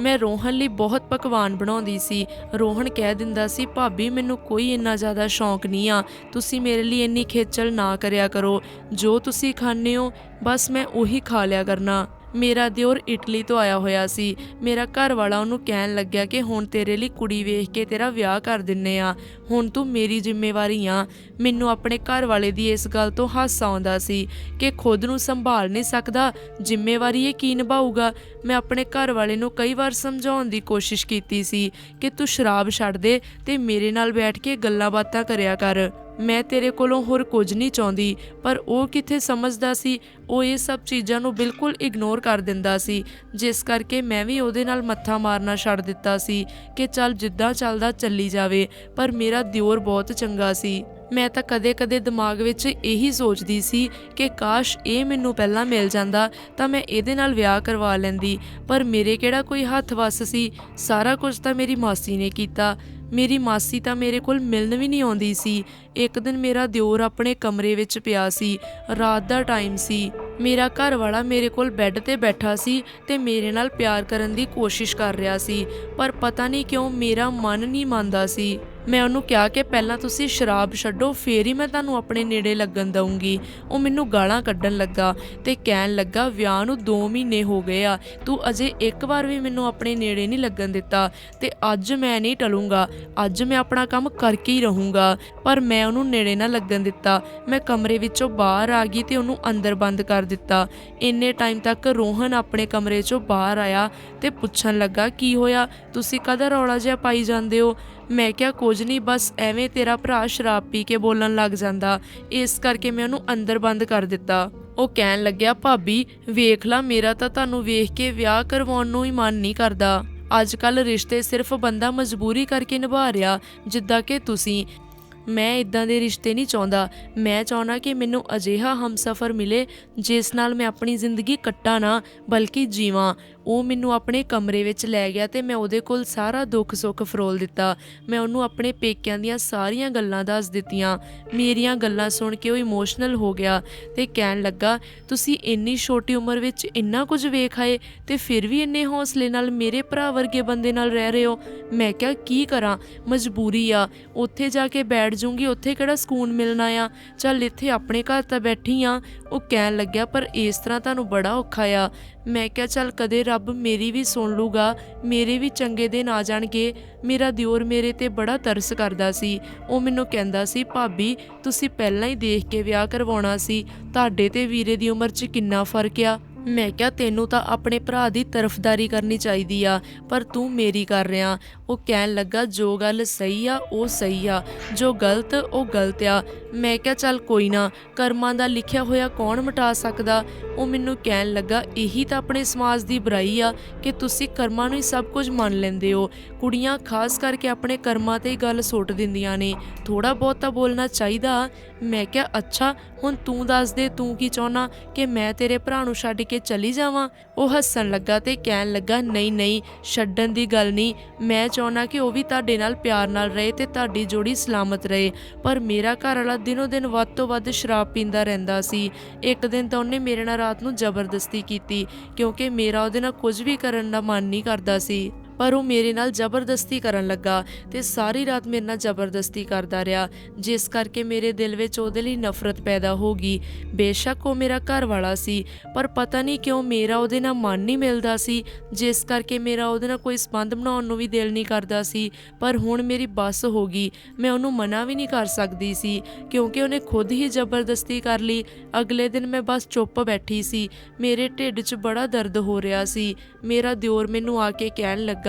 [SPEAKER 1] ਮੈਂ ਰੋਹਨ ਲਈ ਬਹੁਤ ਪਕਵਾਨ ਬਣਾਉਂਦੀ ਸੀ। ਰੋਹਨ ਕਹਿ ਦਿੰਦਾ ਸੀ, ਭਾਬੀ, ਮੈਨੂੰ ਕੋਈ ਇੰਨਾ ਜ਼ਿਆਦਾ ਸ਼ੌਂਕ ਨਹੀਂ ਆ। ਤੁਸੀਂ ਮੇਰੇ ਲਈ ਇੰਨੀ ਖੇਚਲ ਨਾ ਕਰਿਆ ਕਰੋ। ਜੋ ਤੁਸੀਂ ਖਾਂਦੇ ਹੋ, ਬਸ ਮੈਂ ਉਹੀ ਖਾ ਲਿਆ ਕਰਨਾ। ਮੇਰਾ ਦਿਓਰ ਇਟਲੀ ਤੋਂ ਆਇਆ ਹੋਇਆ ਸੀ। ਮੇਰਾ ਘਰ ਵਾਲਾ ਉਹਨੂੰ ਕਹਿਣ ਲੱਗਿਆ ਕਿ ਹੁਣ ਤੇਰੇ ਲਈ ਕੁੜੀ ਵੇਖ ਕੇ ਤੇਰਾ ਵਿਆਹ ਕਰ ਦਿੰਨੇ ਆ। ਹੁਣ ਤੂੰ ਮੇਰੀ ਜ਼ਿੰਮੇਵਾਰੀ ਆ। ਮੈਨੂੰ ਆਪਣੇ ਘਰ ਵਾਲੇ ਦੀ ਇਸ ਗੱਲ ਤੋਂ ਹਾਸਾ ਆਉਂਦਾ ਸੀ ਕਿ ਖੁਦ ਨੂੰ ਸੰਭਾਲ ਨਹੀਂ ਸਕਦਾ। ਜ਼ਿੰਮੇਵਾਰੀ ਇਹ ਕੀ ਨਿਭਾਊਗਾ? ਮੈਂ ਆਪਣੇ ਘਰ ਵਾਲੇ ਨੂੰ ਕਈ ਵਾਰ ਸਮਝਾਉਣ ਦੀ ਕੋਸ਼ਿਸ਼ ਕੀਤੀ ਸੀ ਕਿ ਤੂੰ ਸ਼ਰਾਬ ਛੱਡ ਦੇ ਤੇ ਮੇਰੇ ਨਾਲ ਬੈਠ ਕੇ ਗੱਲਾਂ ਬਾਤਾਂ ਕਰਿਆ ਕਰ। ਮੈਂ ਤੇਰੇ ਕੋਲੋਂ ਹੋਰ ਕੁਝ ਨਹੀਂ ਚਾਹੁੰਦੀ, ਪਰ ਉਹ ਕਿੱਥੇ ਸਮਝਦਾ ਸੀ? ਉਹ ਇਹ ਸਭ ਚੀਜ਼ਾਂ ਨੂੰ ਬਿਲਕੁਲ ਇਗਨੋਰ ਕਰ ਦਿੰਦਾ ਸੀ, ਜਿਸ ਕਰਕੇ ਮੈਂ ਵੀ ਉਹਦੇ ਨਾਲ ਮੱਥਾ ਮਾਰਨਾ ਛੱਡ ਦਿੱਤਾ ਸੀ ਕਿ ਚੱਲ ਜਿੱਦਾਂ ਚੱਲਦਾ ਚੱਲੀ ਜਾਵੇ, ਪਰ ਮੇਰਾ ਦਿਓਰ ਬਹੁਤ ਚੰਗਾ ਸੀ। ਮੈਂ ਤਾਂ ਕਦੇ-ਕਦੇ ਦਿਮਾਗ ਵਿੱਚ ਇਹੀ ਸੋਚਦੀ ਸੀ ਕਿ ਕਾਸ਼ ਇਹ ਮੈਨੂੰ ਪਹਿਲਾਂ ਮਿਲ ਜਾਂਦਾ ਤਾਂ ਮੈਂ ਇਹਦੇ ਨਾਲ ਵਿਆਹ ਕਰਵਾ ਲੈਂਦੀ, ਪਰ ਮੇਰੇ ਕਿਹੜਾ ਕੋਈ ਹੱਥ ਵੱਸ ਸੀ? ਸਾਰਾ ਕੁਝ ਤਾਂ ਮੇਰੀ ਮਾਸੀ ਨੇ ਕੀਤਾ। ਮੇਰੀ ਮਾਸੀ ਤਾਂ ਮੇਰੇ ਕੋਲ ਮਿਲਣ ਵੀ ਨਹੀਂ ਆਉਂਦੀ ਸੀ। ਇੱਕ ਦਿਨ ਮੇਰਾ ਦਿਓਰ ਆਪਣੇ ਕਮਰੇ ਵਿੱਚ ਪਿਆ ਸੀ। ਰਾਤ ਦਾ ਟਾਈਮ ਸੀ। ਮੇਰਾ ਘਰ ਵਾਲਾ ਮੇਰੇ ਕੋਲ ਬੈੱਡ ਤੇ ਬੈਠਾ ਸੀ ਤੇ ਮੇਰੇ ਨਾਲ ਪਿਆਰ ਕਰਨ ਦੀ ਕੋਸ਼ਿਸ਼ ਕਰ ਰਿਹਾ ਸੀ, ਪਰ ਪਤਾ ਨਹੀਂ ਕਿਉਂ ਮੇਰਾ ਮਨ ਨਹੀਂ ਮੰਨਦਾ ਸੀ। ਮੈਂ ਉਹਨੂੰ ਕਿਹਾ ਕਿ ਪਹਿਲਾਂ ਤੁਸੀਂ ਸ਼ਰਾਬ ਛੱਡੋ, ਫੇਰ ਹੀ ਮੈਂ ਤੁਹਾਨੂੰ ਆਪਣੇ ਨੇੜੇ ਲੱਗਣ ਦਊਂਗੀ। ਉਹ ਮੈਨੂੰ ਗਾਲਾਂ ਕੱਢਣ ਲੱਗਾ ਤੇ ਕਹਿਣ ਲੱਗਾ, ਵਿਆਹ ਨੂੰ 2 ਮਹੀਨੇ ਹੋ ਗਏ ਆ, ਤੂੰ ਅਜੇ ਇੱਕ ਵਾਰ ਵੀ ਮੈਨੂੰ ਆਪਣੇ ਨੇੜੇ ਨਹੀਂ ਲੱਗਣ ਦਿੱਤਾ ਤੇ ਅੱਜ ਮੈਂ ਨਹੀਂ ਟਲੂੰਗਾ, ਅੱਜ ਮੈਂ ਆਪਣਾ ਕੰਮ ਕਰਕੇ ਹੀ ਰਹੂੰਗਾ। ਪਰ ਮੈਂ ਉਹਨੂੰ ਨੇੜੇ ਨਾ ਲੱਗਣ ਦਿੱਤਾ। ਮੈਂ ਕਮਰੇ ਵਿੱਚੋਂ ਬਾਹਰ ਆ ਗਈ ਤੇ ਉਹਨੂੰ ਅੰਦਰ ਬੰਦ ਕਰ ਦਿੱਤਾ। ਇੰਨੇ ਟਾਈਮ ਤੱਕ ਰੋਹਨ ਆਪਣੇ ਕਮਰੇ 'ਚੋਂ ਬਾਹਰ ਆਇਆ ਤੇ ਪੁੱਛਣ ਲੱਗਾ, ਕੀ ਹੋਇਆ? ਤੁਸੀਂ ਕਦਾ ਰੌਲਾ ਜਿਹਾ ਪਾਈ ਜਾਂਦੇ ਹੋ? ਮੈਂ ਕਿਹਾ, ਕੁਝ ਨਹੀਂ, ਬਸ ਐਵੇਂ ਤੇਰਾ ਭਰਾ ਸ਼ਰਾਬ ਪੀ ਕੇ ਬੋਲਣ ਲੱਗ ਜਾਂਦਾ। ਇਸ ਕਰਕੇ ਮੈਂ ਉਹਨੂੰ ਅੰਦਰ ਬੰਦ ਕਰ ਦਿੱਤਾ। ਉਹ ਕਹਿਣ ਲੱਗਿਆ, ਭਾਬੀ, ਵੇਖ ਲਾ, ਮੇਰਾ ਤਾਂ ਤੁਹਾਨੂੰ ਵੇਖ ਕੇ ਵਿਆਹ ਕਰਵਾਉਣ ਨੂੰ ਹੀ ਮਨ ਨਹੀਂ ਕਰਦਾ। ਅੱਜ ਕੱਲ ਰਿਸ਼ਤੇ ਸਿਰਫ ਬੰਦਾ ਮਜਬੂਰੀ ਕਰਕੇ ਨਿਭਾ ਰਿਹਾ, ਜਿੱਦਾਂ ਕਿ ਤੁਸੀਂ। ਮੈਂ ਇਦਾਂ ਦੇ ਰਿਸ਼ਤੇ ਨਹੀਂ ਚਾਹੁੰਦਾ। ਮੈਂ ਚਾਹੁੰਦਾ ਕਿ ਮੈਨੂੰ ਅਜਿਹਾ ਹਮਸਫਰ ਮਿਲੇ, ਜਿਸ ਨਾਲ ਮੈਂ ਆਪਣੀ ਜ਼ਿੰਦਗੀ ਕੱਟਾਂ ਨਾ, ਬਲਕਿ ਜੀਵਾਂ। ਉਹ ਮੈਨੂੰ ਆਪਣੇ ਕਮਰੇ ਵਿੱਚ ਲੈ ਗਿਆ ਤੇ ਮੈਂ ਉਹਦੇ ਕੋਲ ਸਾਰਾ ਦੁੱਖ ਸੁੱਖ ਫਰੋਲ ਦਿੱਤਾ। ਮੈਂ ਉਹਨੂੰ ਆਪਣੇ ਪੇਕਿਆਂ ਦੀਆਂ ਸਾਰੀਆਂ ਗੱਲਾਂ ਦੱਸ ਦਿੱਤੀਆਂ। ਮੇਰੀਆਂ ਗੱਲਾਂ ਸੁਣ ਕੇ ਉਹ ਇਮੋਸ਼ਨਲ ਹੋ ਗਿਆ ਤੇ ਕਹਿਣ ਲੱਗਾ, ਤੁਸੀਂ ਇੰਨੀ ਛੋਟੀ ਉਮਰ ਵਿੱਚ ਇੰਨਾ ਕੁਝ ਵੇਖ ਆਏ ਤੇ ਫਿਰ ਵੀ ਇੰਨੇ ਹੌਸਲੇ ਨਾਲ ਮੇਰੇ ਭਰਾ ਵਰਗੇ ਬੰਦੇ ਨਾਲ ਰਹਿ ਰਹੇ ਹੋ। ਮੈਂ ਕਿਹਾ, ਕੀ ਕਰਾਂ? ਮਜਬੂਰੀ ਆ। ਉੱਥੇ ਜਾ ਕੇ ਬੈਠ ਜੂੰਗੀ, ਉੱਥੇ ਕਿਹੜਾ ਸਕੂਨ ਮਿਲਣਾ ਆ ਚੱਲ ਇੱਥੇ ਆਪਣੇ ਘਰ ਤਾਂ ਬੈਠੀ ਆ। ਉਹ ਕਹਿਣ ਲੱਗਿਆ, ਪਰ ਇਸ ਤਰ੍ਹਾਂ ਤੁਹਾਨੂੰ ਬੜਾ ਔਖਾ ਆ। ਮੈਂ ਕਿਹਾ, ਚੱਲ ਕਦੇ ਰੱਬ ਮੇਰੀ ਵੀ ਸੁਣ ਲੂਗਾ, ਮੇਰੇ ਵੀ ਚੰਗੇ ਦਿਨ ਆ ਜਾਣਗੇ। ਮੇਰਾ ਦਿਓਰ ਮੇਰੇ ਤੇ ਬੜਾ ਤਰਸ ਕਰਦਾ ਸੀ। ਉਹ ਮੈਨੂੰ ਕਹਿੰਦਾ ਸੀ, ਭਾਬੀ, ਤੁਸੀਂ ਪਹਿਲਾਂ ਹੀ ਦੇਖ ਕੇ ਵਿਆਹ ਕਰਵਾਉਣਾ ਸੀ। ਤੁਹਾਡੇ ਤੇ ਵੀਰੇ ਦੀ ਉਮਰ 'ਚ ਕਿੰਨਾ ਫ਼ਰਕ ਆ? ਮੈਂ ਕਿਹਾ, ਤੈਨੂੰ ਤਾਂ ਆਪਣੇ ਭਰਾ ਦੀ ਤਰਫਦਾਰੀ ਕਰਨੀ ਚਾਹੀਦੀ ਆ, ਪਰ ਤੂੰ ਮੇਰੀ ਕਰ ਰਿਹਾ। ਉਹ ਕਹਿਣ ਲੱਗਾ, ਜੋ ਗੱਲ ਸਹੀ ਆ, ਉਹ ਸਹੀ ਆ। ਜੋ ਗਲਤ, ਉਹ ਗਲਤ ਆ। ਮੈਂ ਕਿਹਾ, ਚੱਲ ਕੋਈ ਨਾ, ਕਰਮਾਂ ਦਾ ਲਿਖਿਆ ਹੋਇਆ ਕੌਣ ਮਿਟਾ ਸਕਦਾ? ਉਹ ਮੈਨੂੰ ਕਹਿਣ ਲੱਗਾ, ਇਹੀ ਤਾਂ ਆਪਣੇ ਸਮਾਜ ਦੀ ਬੁਰਾਈ ਆ ਕਿ ਤੁਸੀਂ ਕਰਮਾਂ ਨੂੰ ਹੀ ਸਭ ਕੁਝ ਮੰਨ ਲੈਂਦੇ ਹੋ। ਕੁੜੀਆਂ ਖਾਸ ਕਰਕੇ ਆਪਣੇ ਕਰਮਾਂ ਤੇ ਹੀ ਗੱਲ ਸੁੱਟ ਦਿੰਦੀਆਂ ਨੇ। ਥੋੜਾ ਬਹੁਤ ਤਾਂ ਬੋਲਣਾ ਚਾਹੀਦਾ। ਮੈਂ ਕਿਹਾ, ਅੱਛਾ, ਹੁਣ ਤੂੰ ਦੱਸ ਦੇ, ਤੂੰ ਕੀ ਚਾਹਨਾ ਕਿ ਮੈਂ ਤੇਰੇ ਭਰਾ ਨੂੰ ਛੱਡ ਕੇ ਚਲੀ ਜਾਵਾਂ? ਉਹ ਹੱਸਣ ਲੱਗਾ ਤੇ ਕਹਿਣ ਲੱਗਾ, ਨਹੀਂ ਨਹੀਂ, ਛੱਡਣ ਦੀ ਗੱਲ ਨਹੀਂ। ਮੈਂ ਚਾਹਨਾ ਕਿ ਉਹ ਵੀ ਤੁਹਾਡੇ ਨਾਲ ਪਿਆਰ ਨਾਲ ਰਹੇ ਤੇ ਤੁਹਾਡੀ ਜੋੜੀ ਸਲਾਮਤ ਰਹੇ। ਪਰ ਮੇਰਾ ਘਰ ਵਾਲਾ ਦਿਨੋ ਦਿਨ ਵੱਧ ਤੋਂ ਵੱਧ ਸ਼ਰਾਬ ਪੀਂਦਾ ਰਹਿੰਦਾ ਸੀ। ਇੱਕ ਦਿਨ ਤਾਂ ਉਹਨੇ ਮੇਰੇ ਨਾਲ ਰਾਤ ਨੂੰ ਜ਼ਬਰਦਸਤੀ ਕੀਤੀ, ਕਿਉਂਕਿ ਮੇਰਾ ਉਹਦੇ ਨਾਲ ਕੁਝ ਵੀ ਕਰਨ ਦਾ ਮਨ ਨਹੀਂ ਕਰਦਾ ਸੀ। ਪਰ ਉਹ ਮੇਰੇ ਨਾਲ ਜ਼ਬਰਦਸਤੀ ਕਰਨ ਲੱਗਾ ਤੇ ਸਾਰੀ ਰਾਤ ਮੇਰੇ ਨਾਲ ਜ਼ਬਰਦਸਤੀ ਕਰਦਾ ਰਿਹਾ, ਜਿਸ ਕਰਕੇ ਮੇਰੇ ਦਿਲ ਵਿੱਚ ਉਹਦੇ ਲਈ ਨਫ਼ਰਤ ਪੈਦਾ ਹੋ ਗਈ। ਬੇਸ਼ੱਕ ਉਹ ਮੇਰਾ ਘਰ ਵਾਲਾ ਸੀ, ਪਰ ਪਤਾ ਨਹੀਂ ਕਿਉਂ ਮੇਰਾ ਉਹਦੇ ਨਾਲ ਮਨ ਨਹੀਂ ਮਿਲਦਾ ਸੀ, ਜਿਸ ਕਰਕੇ ਮੇਰਾ ਉਹਦੇ ਨਾਲ ਕੋਈ ਸੰਬੰਧ ਬਣਾਉਣ ਨੂੰ ਵੀ ਦਿਲ ਨਹੀਂ ਕਰਦਾ ਸੀ। ਪਰ ਹੁਣ ਮੇਰੀ ਬੱਸ ਹੋ ਗਈ, ਮੈਂ ਉਹਨੂੰ ਮਨਾ ਵੀ ਨਹੀਂ ਕਰ ਸਕਦੀ ਸੀ, ਕਿਉਂਕਿ ਉਹਨੇ ਖੁਦ ਹੀ ਜ਼ਬਰਦਸਤੀ ਕਰ ਲਈ। ਅਗਲੇ ਦਿਨ ਮੈਂ ਬਸ ਚੁੱਪ ਬੈਠੀ ਸੀ, ਮੇਰੇ ਢਿੱਡ 'ਚ ਬੜਾ ਦਰਦ ਹੋ ਰਿਹਾ ਸੀ। ਮੇਰਾ ਦਿਓਰ ਮੈਨੂੰ ਆ ਕੇ ਕਹਿਣ ਲੱਗਾ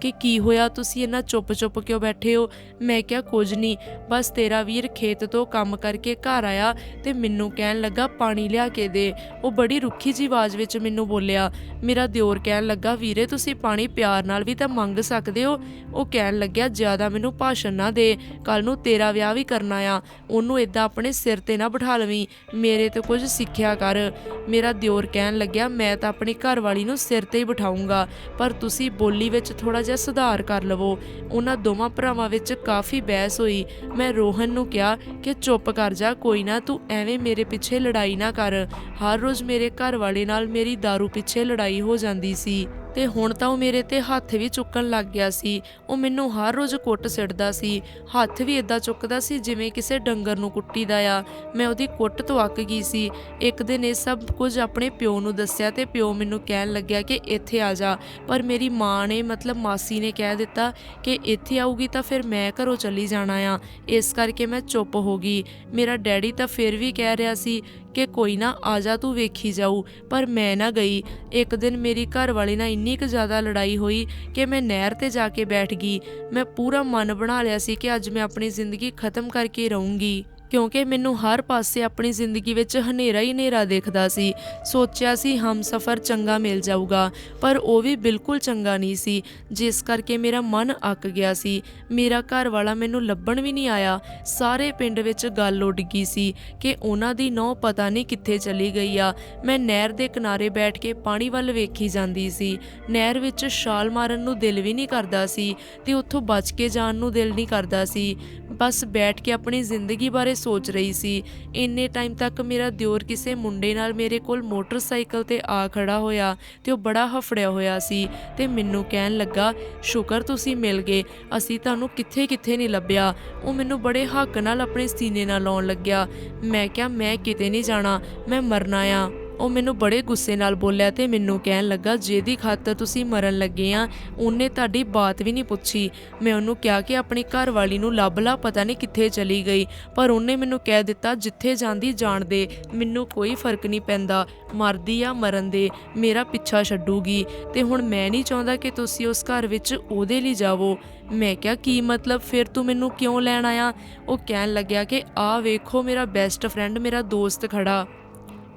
[SPEAKER 1] ਕਿ ਕੀ ਹੋਇਆ? ਤੁਸੀਂ ਇੰਨਾ ਚੁੱਪ-ਚੁੱਪ ਕਿਉਂ ਬੈਠੇ ਹੋ? ਮੈਂ ਕਿਹਾ, ਕੁਝ ਨਹੀਂ। ਬਸ ਤੇਰਾ ਵੀਰ ਖੇਤ ਤੋਂ ਕੰਮ ਕਰਕੇ ਘਰ ਆਇਆ ਤੇ ਮੈਨੂੰ ਕਹਿਣ ਲੱਗਾ, ਪਾਣੀ ਲਿਆ ਕੇ ਦੇ। ਉਹ ਬੜੀ ਰੁੱਖੀ ਜੀ ਆਵਾਜ਼ ਵਿੱਚ ਮੈਨੂੰ ਬੋਲਿਆ, ਮੇਰਾ ਦਿਓਰ ਕਹਿਣ ਲੱਗਾ, ਵੀਰੇ, ਤੁਸੀਂ ਪਾਣੀ ਪਿਆਰ ਨਾਲ ਵੀ ਤਾਂ ਮੰਗ ਸਕਦੇ ਹੋ? ਉਹ ਕਹਿਣ ਲੱਗਿਆ, ਜ਼ਿਆਦਾ ਮੈਨੂੰ ਭਾਸ਼ਣ ਨਾ ਦੇ। ਕੱਲ ਨੂੰ ਤੇਰਾ ਵਿਆਹ ਵੀ ਕਰਨਾ ਆ ਉਹਨੂੰ ਇਦਾਂ ਆਪਣੇ ਸਿਰ ਤੇ ਨਾ ਬਿਠਾ ਲਵੀਂ। ਮੇਰੇ ਤੋਂ ਕੁਝ ਸਿੱਖਿਆ ਕਰ। ਮੇਰਾ ਦਿਓਰ ਕਹਿਣ ਲੱਗਿਆ, ਮੈਂ ਤਾਂ ਆਪਣੀ ਘਰਵਾਲੀ ਨੂੰ ਸਿਰ ਤੇ ਹੀ ਬਿਠਾਉਂਗਾ ਪਰ ਤੁਸੀਂ ਬੋਲੀ ਵਿੱਚ ਥੋੜਾ ਜਿਹਾ ਸੁਧਾਰ ਕਰ ਲਵੋ। ਉਹਨਾਂ ਦੋਵਾਂ ਭਰਾਵਾਂ ਵਿੱਚ ਕਾਫੀ ਬਹਿਸ ਹੋਈ। ਮੈਂ ਰੋਹਨ ਨੂੰ ਕਿਹਾ ਕਿ ਚੁੱਪ ਕਰ ਜਾ, ਕੋਈ ਨਾ, ਤੂੰ ਐਵੇਂ ਮੇਰੇ ਪਿੱਛੇ ਲੜਾਈ ਨਾ ਕਰ। ਹਰ ਰੋਜ਼ ਮੇਰੇ ਘਰ ਵਾਲੇ ਨਾਲ ਮੇਰੀ दारू ਪਿੱਛੇ ਲੜਾਈ ਹੋ ਜਾਂਦੀ ਸੀ। ਤੇ ਹੁਣ ਤਾਂ ਉਹ ਮੇਰੇ ਤੇ ਹੱਥ ਵੀ ਚੁੱਕਣ ਲੱਗ ਗਿਆ ਸੀ। ਉਹ ਮੈਨੂੰ ਹਰ ਰੋਜ਼ ਕੁੱਟ ਸਿੜਦਾ ਸੀ। ਹੱਥ ਵੀ ਇਦਾਂ ਚੁੱਕਦਾ ਸੀ ਜਿਵੇਂ ਕਿਸੇ ਡੰਗਰ ਨੂੰ ਕੁੱਟੀਦਾ ਆ। ਮੈਂ ਉਹਦੀ ਕੁੱਟ ਤੋਂ ਅੱਕ ਗਈ ਸੀ। ਇੱਕ ਦਿਨ ਇਹ ਸਭ ਕੁਝ ਆਪਣੇ ਪਿਓ ਨੂੰ ਦੱਸਿਆ ਤੇ ਪਿਓ ਮੈਨੂੰ ਕਹਿਣ ਲੱਗਿਆ ਕਿ ਇੱਥੇ ਆ ਜਾ। ਪਰ ਮੇਰੀ ਮਾਂ ਨੇ ਮਤਲਬ ਮਾਸੀ ਨੇ ਕਹਿ ਦਿੱਤਾ ਕਿ ਇੱਥੇ ਆਊਗੀ ਤਾਂ ਫਿਰ ਮੈਂ ਘਰੋਂ ਚਲੀ ਜਾਣਾ ਆ। ਇਸ ਕਰਕੇ ਮੈਂ ਚੁੱਪ ਹੋ ਗਈ। ਮੇਰਾ ਡੈਡੀ ਤਾਂ ਫਿਰ ਵੀ ਕਹਿ ਰਿਹਾ ਸੀ ਕਿ ਕੋਈ ਨਾ ਆ ਜਾ ਤੂੰ ਵੇਖੀ ਜਾਊ, ਪਰ ਮੈਂ ਨਾ ਗਈ। ਇੱਕ ਦਿਨ ਮੇਰੀ ਘਰ ਵਾਲੀ ਨਾਲ ਇੰਨੀ ਕੁ ਜ਼ਿਆਦਾ ਲੜਾਈ ਹੋਈ ਕਿ ਮੈਂ ਨਹਿਰ ਤੇ ਜਾ ਕੇ ਬੈਠ ਗਈ। ਮੈਂ ਪੂਰਾ ਮਨ ਬਣਾ ਲਿਆ ਸੀ ਕਿ ਅੱਜ ਮੈਂ ਆਪਣੀ ਜ਼ਿੰਦਗੀ ਖਤਮ ਕਰਕੇ ਰਹੂੰਗੀ। ਕਿਉਂਕਿ ਮੈਨੂੰ ਹਰ ਪਾਸੇ ਆਪਣੀ ਜ਼ਿੰਦਗੀ ਵਿੱਚ ਹਨੇਰਾ ਹੀ ਹਨੇਰਾ ਦੇਖਦਾ ਸੀ। ਸੋਚਿਆ ਸੀ ਹਮਸਫਰ ਚੰਗਾ ਮਿਲ ਜਾਊਗਾ, ਪਰ ਉਹ ਵੀ ਬਿਲਕੁਲ ਚੰਗਾ ਨਹੀਂ ਸੀ, ਜਿਸ ਕਰਕੇ ਮੇਰਾ ਮਨ ਅੱਕ ਗਿਆ ਸੀ। ਮੇਰਾ ਘਰ ਵਾਲਾ ਮੈਨੂੰ ਲੱਭਣ ਵੀ ਨਹੀਂ ਆਇਆ। ਸਾਰੇ ਪਿੰਡ ਵਿੱਚ ਗੱਲ ਉੱਡ ਗਈ ਸੀ ਕਿ ਉਹਨਾਂ ਦੀ ਨੌ ਪਤਾ ਨਹੀਂ ਕਿੱਥੇ ਚਲੀ ਗਈ ਆ। ਮੈਂ ਨਹਿਰ ਦੇ ਕਿਨਾਰੇ ਬੈਠ ਕੇ ਪਾਣੀ ਵੱਲ ਵੇਖੀ ਜਾਂਦੀ ਸੀ। ਨਹਿਰ ਵਿੱਚ ਛਾਲ ਮਾਰਨ ਨੂੰ ਦਿਲ ਵੀ ਨਹੀਂ ਕਰਦਾ ਸੀ ਤੇ ਉੱਥੋਂ ਬਚ ਕੇ ਜਾਣ ਨੂੰ ਦਿਲ ਨਹੀਂ ਕਰਦਾ ਸੀ। ਬਸ ਬੈਠ ਕੇ ਆਪਣੀ ਜ਼ਿੰਦਗੀ ਬਾਰੇ ਸੋਚ ਰਹੀ ਸੀ। ਇੰਨੇ ਟਾਈਮ ਤੱਕ ਮੇਰਾ ਦਿਓਰ ਕਿਸੇ ਮੁੰਡੇ ਨਾਲ ਮੇਰੇ ਕੋਲ ਮੋਟਰਸਾਈਕਲ ਤੇ ਆ ਖੜਾ ਹੋਇਆ ਤੇ ਉਹ ਬੜਾ ਹਫੜਿਆ ਹੋਇਆ ਸੀ ਤੇ ਮੈਨੂੰ ਕਹਿਣ ਲੱਗਾ, ਸ਼ੁਕਰ ਤੁਸੀਂ ਮਿਲ ਗਏ, ਅਸੀਂ ਤੁਹਾਨੂੰ ਕਿੱਥੇ ਕਿੱਥੇ ਨਹੀਂ ਲੱਭਿਆ। ਉਹ ਮੈਨੂੰ ਬੜੇ ਹੱਕ ਨਾਲ ਆਪਣੇ ਸੀਨੇ ਨਾਲ ਲਾਉਣ ਲੱਗਿਆ। ਮੈਂ ਕਿਹਾ, ਮੈਂ ਕਿਤੇ ਨਹੀਂ ਜਾਣਾ, ਮੈਂ ਮਰਨਾ ਆ। ਉਹ ਮੈਨੂੰ ਬੜੇ ਗੁੱਸੇ ਨਾਲ ਬੋਲਿਆ ਤੇ ਮੈਨੂੰ ਕਹਿਣ ਲੱਗਾ, ਜਿਹਦੀ ਖਾਤਰ ਤੁਸੀਂ ਮਰਨ ਲੱਗੇ ਆ, ਉਹਨੇ ਤੁਹਾਡੀ ਬਾਤ ਵੀ ਨਹੀਂ ਪੁੱਛੀ। ਮੈਂ ਉਹਨੂੰ ਕਿਹਾ ਕਿ ਆਪਣੀ ਘਰ ਵਾਲੀ ਨੂੰ ਲੱਭ ਲਾ ਪਤਾ ਨਹੀਂ ਕਿੱਥੇ ਚਲੀ ਗਈ, ਪਰ ਉਹਨੇ ਮੈਨੂੰ ਕਹਿ ਦਿੱਤਾ, ਜਿੱਥੇ ਜਾਂਦੀ ਜਾਣ ਦੇ, ਮੈਨੂੰ ਕੋਈ ਫ਼ਰਕ ਨਹੀਂ ਪੈਂਦਾ, ਮਰਦੀ ਆ ਮਰਨ ਦੇ, ਮੇਰਾ ਪਿੱਛਾ ਛੱਡੂਗੀ। ਤੇ ਹੁਣ ਮੈਂ ਨਹੀਂ ਚਾਹੁੰਦਾ ਕਿ ਤੁਸੀਂ ਉਸ ਘਰ ਵਿੱਚ ਉਹਦੇ ਲਈ ਜਾਵੋ। ਮੈਂ ਕਿਹਾ, ਕੀ ਮਤਲਬ? ਫਿਰ ਤੂੰ ਮੈਨੂੰ ਕਿਉਂ ਲੈਣ ਆਇਆ? ਉਹ ਕਹਿਣ ਲੱਗਿਆ ਕਿ, ਆਹ ਵੇਖੋ ਮੇਰਾ ਬੈਸਟ ਫਰੈਂਡ ਮੇਰਾ ਦੋਸਤ ਖੜਾ।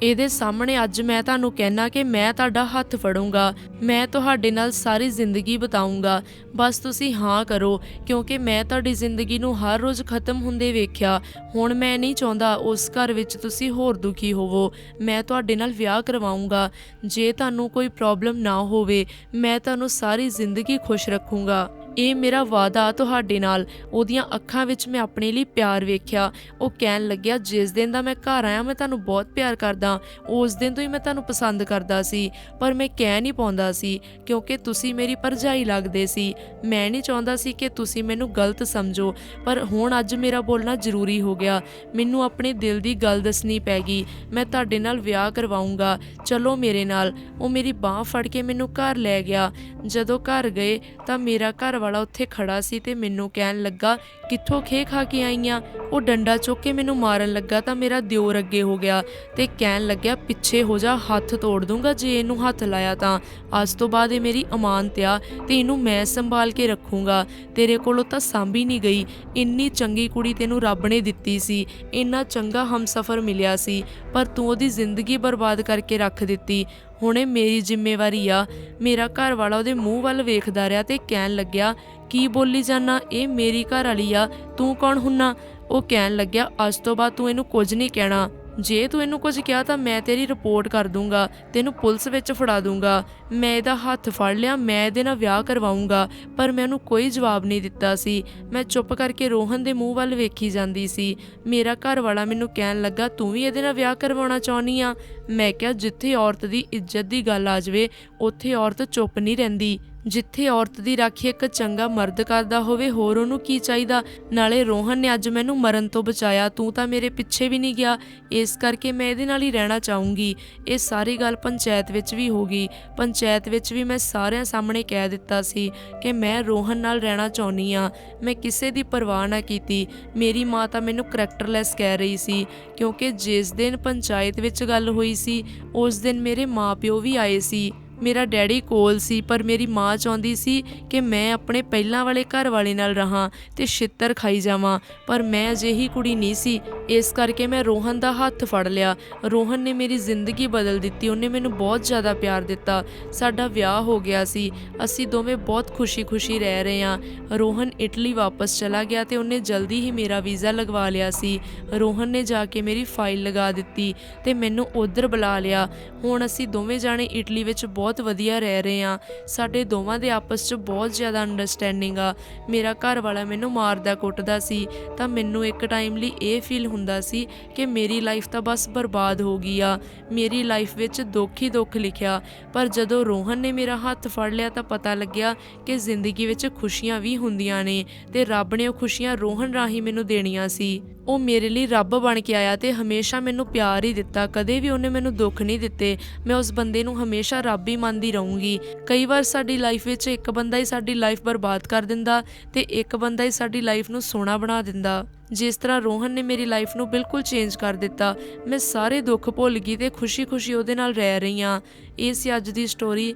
[SPEAKER 1] ਇਹਦੇ ਸਾਹਮਣੇ ਅੱਜ ਮੈਂ ਤੁਹਾਨੂੰ ਕਹਿਣਾ ਕਿ ਮੈਂ ਤੁਹਾਡਾ ਹੱਥ ਫੜੂੰਗਾ। ਮੈਂ ਤੁਹਾਡੇ ਨਾਲ ਸਾਰੀ ਜ਼ਿੰਦਗੀ ਬਿਤਾਉਂਗਾ ਬਸ ਤੁਸੀਂ ਹਾਂ ਕਰੋ, ਕਿਉਂਕਿ ਮੈਂ ਤੁਹਾਡੀ ਜ਼ਿੰਦਗੀ ਨੂੰ ਹਰ ਰੋਜ਼ ਖਤਮ ਹੁੰਦੇ ਵੇਖਿਆ। ਹੁਣ ਮੈਂ ਨਹੀਂ ਚਾਹੁੰਦਾ ਉਸ ਘਰ ਵਿੱਚ ਤੁਸੀਂ ਹੋਰ ਦੁਖੀ ਹੋਵੋ। ਮੈਂ ਤੁਹਾਡੇ ਨਾਲ ਵਿਆਹ ਕਰਵਾਉਂਗਾ ਜੇ ਤੁਹਾਨੂੰ ਕੋਈ ਪ੍ਰੋਬਲਮ ਨਾ ਹੋਵੇ, ਮੈਂ ਤੁਹਾਨੂੰ ਸਾਰੀ ਜ਼ਿੰਦਗੀ ਖੁਸ਼ ਰੱਖੂੰਗਾ। ਇਹ ਮੇਰਾ ਵਾਅਦਾ ਤੁਹਾਡੇ ਨਾਲ। ਉਹਦੀਆਂ ਅੱਖਾਂ ਵਿੱਚ ਮੈਂ ਆਪਣੇ ਲਈ ਪਿਆਰ ਵੇਖਿਆ। ਉਹ ਕਹਿਣ ਲੱਗਿਆ, ਜਿਸ ਦਿਨ ਦਾ ਮੈਂ ਘਰ ਆਇਆ, ਮੈਂ ਤੁਹਾਨੂੰ ਬਹੁਤ ਪਿਆਰ ਕਰਦਾ। ਉਸ ਦਿਨ ਤੋਂ ਹੀ ਮੈਂ ਤੁਹਾਨੂੰ ਪਸੰਦ ਕਰਦਾ ਸੀ। ਪਰ ਮੈਂ ਕਹਿ ਨਹੀਂ ਪਾਉਂਦਾ ਸੀ, ਕਿਉਂਕਿ ਤੁਸੀਂ ਮੇਰੀ ਭਰਜਾਈ ਲੱਗਦੇ ਸੀ। ਮੈਂ ਨਹੀਂ ਚਾਹੁੰਦਾ ਸੀ ਕਿ ਤੁਸੀਂ ਮੈਨੂੰ ਗਲਤ ਸਮਝੋ। ਪਰ ਹੁਣ ਅੱਜ ਮੇਰਾ ਬੋਲਣਾ ਜ਼ਰੂਰੀ ਹੋ ਗਿਆ। ਮੈਨੂੰ ਆਪਣੇ ਦਿਲ ਦੀ ਗੱਲ ਦੱਸਣੀ ਪੈ ਗਈ। ਮੈਂ ਤੁਹਾਡੇ ਨਾਲ ਵਿਆਹ ਕਰਵਾਉਂਗਾ ਚਲੋ ਮੇਰੇ ਨਾਲ। ਉਹ ਮੇਰੀ ਬਾਹ ਫੜ ਕੇ ਮੈਨੂੰ ਘਰ ਲੈ ਗਿਆ। ਜਦੋਂ ਘਰ ਗਏ, ਤਾਂ ਮੇਰਾ ਘਰ ਵਾਲਾ ਉੱਥੇ ਖੜਾ ਸੀ ਤੇ ਮੈਨੂੰ ਕਹਿਣ ਲੱਗਾ, ਕਿੱਥੋਂ ਖੇ ਖਾ ਕੇ ਆਈਆਂ? ਉਹ ਡੰਡਾ ਚੁੱਕ ਕੇ ਮੈਨੂੰ ਮਾਰਨ ਲੱਗਾ ਤਾਂ ਮੇਰਾ ਦਿਓਰ ਅੱਗੇ ਹੋ ਗਿਆ ਤੇ ਕਹਿਣ ਲੱਗਿਆ, ਪਿੱਛੇ ਹੋ ਜਾ, ਹੱਥ ਤੋੜ ਦੂੰਗਾ ਜੇ ਇਹਨੂੰ ਹੱਥ ਲਾਇਆ ਤਾਂ। ਅੱਜ ਤੋਂ ਬਾਅਦ ਇਹ ਮੇਰੀ ਅਮਾਨਤ ਆ ਤੇ ਇਹਨੂੰ ਮੈਂ ਸੰਭਾਲ ਕੇ ਰੱਖੂੰਗਾ। ਤੇਰੇ ਕੋਲੋਂ ਤਾਂ ਸਾਂਭੀ ਨਹੀਂ ਗਈ। ਇੰਨੀ ਚੰਗੀ ਕੁੜੀ ਤੈਨੂੰ ਰੱਬ ਨੇ ਦਿੱਤੀ ਸੀ। ਇੰਨਾ ਚੰਗਾ ਹਮਸਫਰ ਮਿਲਿਆ ਸੀ। ਪਰ ਤੂੰ ਉਹਦੀ ਜ਼ਿੰਦਗੀ ਬਰਬਾਦ ਕਰਕੇ ਰੱਖ ਦਿੱਤੀ। ਹੁਣੇ ਮੇਰੀ ਜ਼ਿੰਮੇਵਾਰੀ ਆ। ਮੇਰਾ ਘਰ ਵਾਲਾ ਉਹਦੇ ਮੂੰਹ ਵੱਲ ਵੇਖਦਾ ਰਿਹਾ ਤੇ ਕਹਿਣ ਲੱਗਿਆ, ਕੀ ਬੋਲੀ ਜਾਣਾ ਇਹ ਮੇਰੀ ਘਰ ਵਾਲੀ ਆ। ਤੂੰ ਕੌਣ ਹੁੰਨਾ? ਉਹ ਕਹਿਣ ਲੱਗਿਆ, ਅੱਜ ਤੋਂ ਬਾਅਦ ਤੂੰ ਇਹਨੂੰ ਕੁਝ ਨਹੀਂ ਕਹਿਣਾ। ਜੇ ਤੂੰ ਇਹਨੂੰ ਕੁਝ ਕਿਹਾ ਤਾਂ ਮੈਂ ਤੇਰੀ ਰਿਪੋਰਟ ਕਰ ਦੂੰਗਾ, ਤੈਨੂੰ ਪੁਲਿਸ ਵਿੱਚ ਫੜਾ ਦੂੰਗਾ। ਮੈਂ ਇਹਦਾ ਹੱਥ ਫੜ ਲਿਆ, ਮੈਂ ਇਹਦੇ ਨਾਲ ਵਿਆਹ ਕਰਵਾਉਂਗਾ ਪਰ ਮੈਂ ਉਹਨੂੰ ਕੋਈ ਜਵਾਬ ਨਹੀਂ ਦਿੱਤਾ ਸੀ। ਮੈਂ ਚੁੱਪ ਕਰਕੇ ਰੋਹਨ ਦੇ ਮੂੰਹ ਵੱਲ ਵੇਖੀ ਜਾਂਦੀ ਸੀ। ਮੇਰਾ ਘਰ ਵਾਲਾ ਮੈਨੂੰ ਕਹਿਣ ਲੱਗਾ, ਤੂੰ ਵੀ ਇਹਦੇ ਨਾਲ ਵਿਆਹ ਕਰਵਾਉਣਾ ਚਾਹੁੰਦੀ ਆ? ਮੈਂ ਕਿਹਾ, ਜਿੱਥੇ ਔਰਤ ਦੀ ਇੱਜ਼ਤ ਦੀ ਗੱਲ ਆ ਜਾਵੇ, ਉੱਥੇ ਔਰਤ ਚੁੱਪ ਨਹੀਂ ਰਹਿੰਦੀ। ਜਿੱਥੇ ਔਰਤ ਦੀ ਰਾਖੀ ਇੱਕ ਚੰਗਾ ਮਰਦ ਕਰਦਾ ਹੋਵੇ, ਹੋਰ ਉਹਨੂੰ ਕੀ ਚਾਹੀਦਾ? ਨਾਲੇ ਰੋਹਨ ਨੇ ਅੱਜ ਮੈਨੂੰ ਮਰਨ ਤੋਂ ਬਚਾਇਆ, ਤੂੰ ਤਾਂ ਮੇਰੇ ਪਿੱਛੇ ਵੀ ਨਹੀਂ ਗਿਆ। ਇਸ ਕਰਕੇ ਮੈਂ ਇਹਦੇ ਨਾਲ ਹੀ ਰਹਿਣਾ ਚਾਹੂੰਗੀ। ਇਹ ਸਾਰੀ ਗੱਲ ਪੰਚਾਇਤ ਵਿੱਚ ਵੀ ਹੋ ਗਈ। ਪੰਚਾਇਤ ਵਿੱਚ ਵੀ ਮੈਂ ਸਾਰਿਆਂ ਸਾਹਮਣੇ ਕਹਿ ਦਿੱਤਾ ਸੀ ਕਿ ਮੈਂ ਰੋਹਨ ਨਾਲ ਰਹਿਣਾ ਚਾਹੁੰਦੀ ਆ ਮੈਂ ਕਿਸੇ ਦੀ ਪਰਵਾਹ ਨਾ ਕੀਤੀ। ਮੇਰੀ ਮਾਂ ਤਾਂ ਮੈਨੂੰ ਕਰੈਕਟਰਲੈਸ ਕਹਿ ਰਹੀ ਸੀ, ਕਿਉਂਕਿ ਜਿਸ ਦਿਨ ਪੰਚਾਇਤ ਵਿੱਚ ਗੱਲ ਹੋਈ ਸੀ, ਉਸ ਦਿਨ ਮੇਰੇ ਮਾਪਿਓ ਵੀ ਆਏ ਸੀ। ਮੇਰਾ ਡੈਡੀ ਕੋਲ ਸੀ, ਪਰ ਮੇਰੀ ਮਾਂ ਚਾਹੁੰਦੀ ਸੀ ਕਿ ਮੈਂ ਆਪਣੇ ਪਹਿਲਾਂ ਵਾਲੇ ਘਰ ਵਾਲੇ ਨਾਲ ਰਹਾ ਤੇ ਛਿੱਤਰ ਖਾਈ ਜਾਵਾਂ, ਪਰ ਮੈਂ ਅਜਿਹੀ ਕੁੜੀ ਨਹੀਂ ਸੀ। ਇਸ ਕਰਕੇ ਮੈਂ ਰੋਹਨ ਦਾ ਹੱਥ ਫੜ ਲਿਆ। ਰੋਹਨ ਨੇ ਮੇਰੀ ਜ਼ਿੰਦਗੀ ਬਦਲ ਦਿੱਤੀ। ਉਹਨੇ ਮੈਨੂੰ ਬਹੁਤ ਜ਼ਿਆਦਾ ਪਿਆਰ ਦਿੱਤਾ। ਸਾਡਾ ਵਿਆਹ ਹੋ ਗਿਆ ਸੀ। ਅਸੀਂ ਦੋਵੇਂ ਬਹੁਤ ਖੁਸ਼ੀ-ਖੁਸ਼ੀ ਰਹਿ ਰਹੇ ਹਾਂ। ਰੋਹਨ ਇਟਲੀ ਵਾਪਸ ਚਲਾ ਗਿਆ ਤੇ ਉਹਨੇ ਜਲਦੀ ਹੀ ਮੇਰਾ ਵੀਜ਼ਾ ਲਗਵਾ ਲਿਆ ਸੀ। ਰੋਹਨ ਨੇ ਜਾ ਕੇ ਮੇਰੀ ਫਾਈਲ ਲਗਾ ਦਿੱਤੀ ਤੇ ਮੈਨੂੰ ਉਧਰ ਬੁਲਾ ਲਿਆ। ਹੁਣ ਅਸੀਂ ਦੋਵੇਂ ਜਾਣੇ ਇਟਲੀ ਵਿੱਚ ਬਹੁਤ ਵਧੀਆ ਰਹਿ ਰਹੇ ਹਾਂ। ਸਾਡੇ ਦੋਵਾਂ ਦੇ ਆਪਸ 'ਚ ਬਹੁਤ ਜ਼ਿਆਦਾ ਅੰਡਰਸਟੈਂਡਿੰਗ ਆ। ਮੇਰਾ ਘਰ ਵਾਲਾ ਮੈਨੂੰ ਮਾਰਦਾ ਕੁੱਟਦਾ ਸੀ। ਤਾਂ ਮੈਨੂੰ ਇੱਕ ਟਾਈਮ ਲਈ ਇਹ ਫੀਲ ਹੁੰਦਾ ਸੀ ਕਿ ਮੇਰੀ ਲਾਈਫ ਤਾਂ ਬਸ ਬਰਬਾਦ ਹੋ ਗਈ ਆ। ਮੇਰੀ ਲਾਈਫ ਵਿੱਚ ਦੁੱਖ ਹੀ ਦੁੱਖ ਲਿਖਿਆ। ਪਰ ਜਦੋਂ ਰੋਹਨ ਨੇ ਮੇਰਾ ਹੱਥ ਫੜ ਲਿਆ ਤਾਂ ਪਤਾ ਲੱਗਿਆ ਕਿ ਜ਼ਿੰਦਗੀ ਵਿੱਚ ਖੁਸ਼ੀਆਂ ਵੀ ਹੁੰਦੀਆਂ ਨੇ ਤੇ ਰੱਬ ਨੇ ਉਹ ਖੁਸ਼ੀਆਂ ਰੋਹਨ ਰਾਹੀਂ ਮੈਨੂੰ ਦੇਣੀਆਂ ਸੀ। ਉਹ ਮੇਰੇ ਲਈ ਰੱਬ ਬਣ ਕੇ ਆਇਆ ਤੇ ਹਮੇਸ਼ਾ ਮੈਨੂੰ ਪਿਆਰ ਹੀ ਦਿੱਤਾ, ਕਦੇ ਵੀ ਉਹਨੇ ਮੈਨੂੰ ਦੁੱਖ ਨਹੀਂ ਦਿੱਤੇ। ਮੈਂ ਉਸ ਬੰਦੇ ਨੂੰ ਹਮੇਸ਼ਾ ਰੱਬ ਹੀ ਮੰਨਦੀ ਰਹੂੰਗੀ। ਕਈ ਵਾਰ ਸਾਡੀ ਲਾਈਫ ਵਿੱਚ ਇੱਕ ਬੰਦਾ ਹੀ ਸਾਡੀ ਲਾਈਫ ਬਰਬਾਦ ਕਰ ਦਿੰਦਾ ਤੇ ਇੱਕ ਬੰਦਾ ਹੀ ਸਾਡੀ ਲਾਈਫ ਨੂੰ ਸੋਹਣਾ ਬਣਾ ਦਿੰਦਾ। ਜਿਸ ਤਰ੍ਹਾਂ ਰੋਹਨ ਨੇ ਮੇਰੀ ਲਾਈਫ ਨੂੰ ਬਿਲਕੁਲ ਚੇਂਜ ਕਰ ਦਿੱਤਾ, ਮੈਂ ਸਾਰੇ ਦੁੱਖ ਭੁੱਲ ਗਈ ਤੇ ਖੁਸ਼ੀ-ਖੁਸ਼ੀ ਉਹਦੇ ਨਾਲ ਰਹਿ ਰਹੀ ਹਾਂ। ਇਹ ਸੀ ਅੱਜ ਦੀ ਸਟੋਰੀ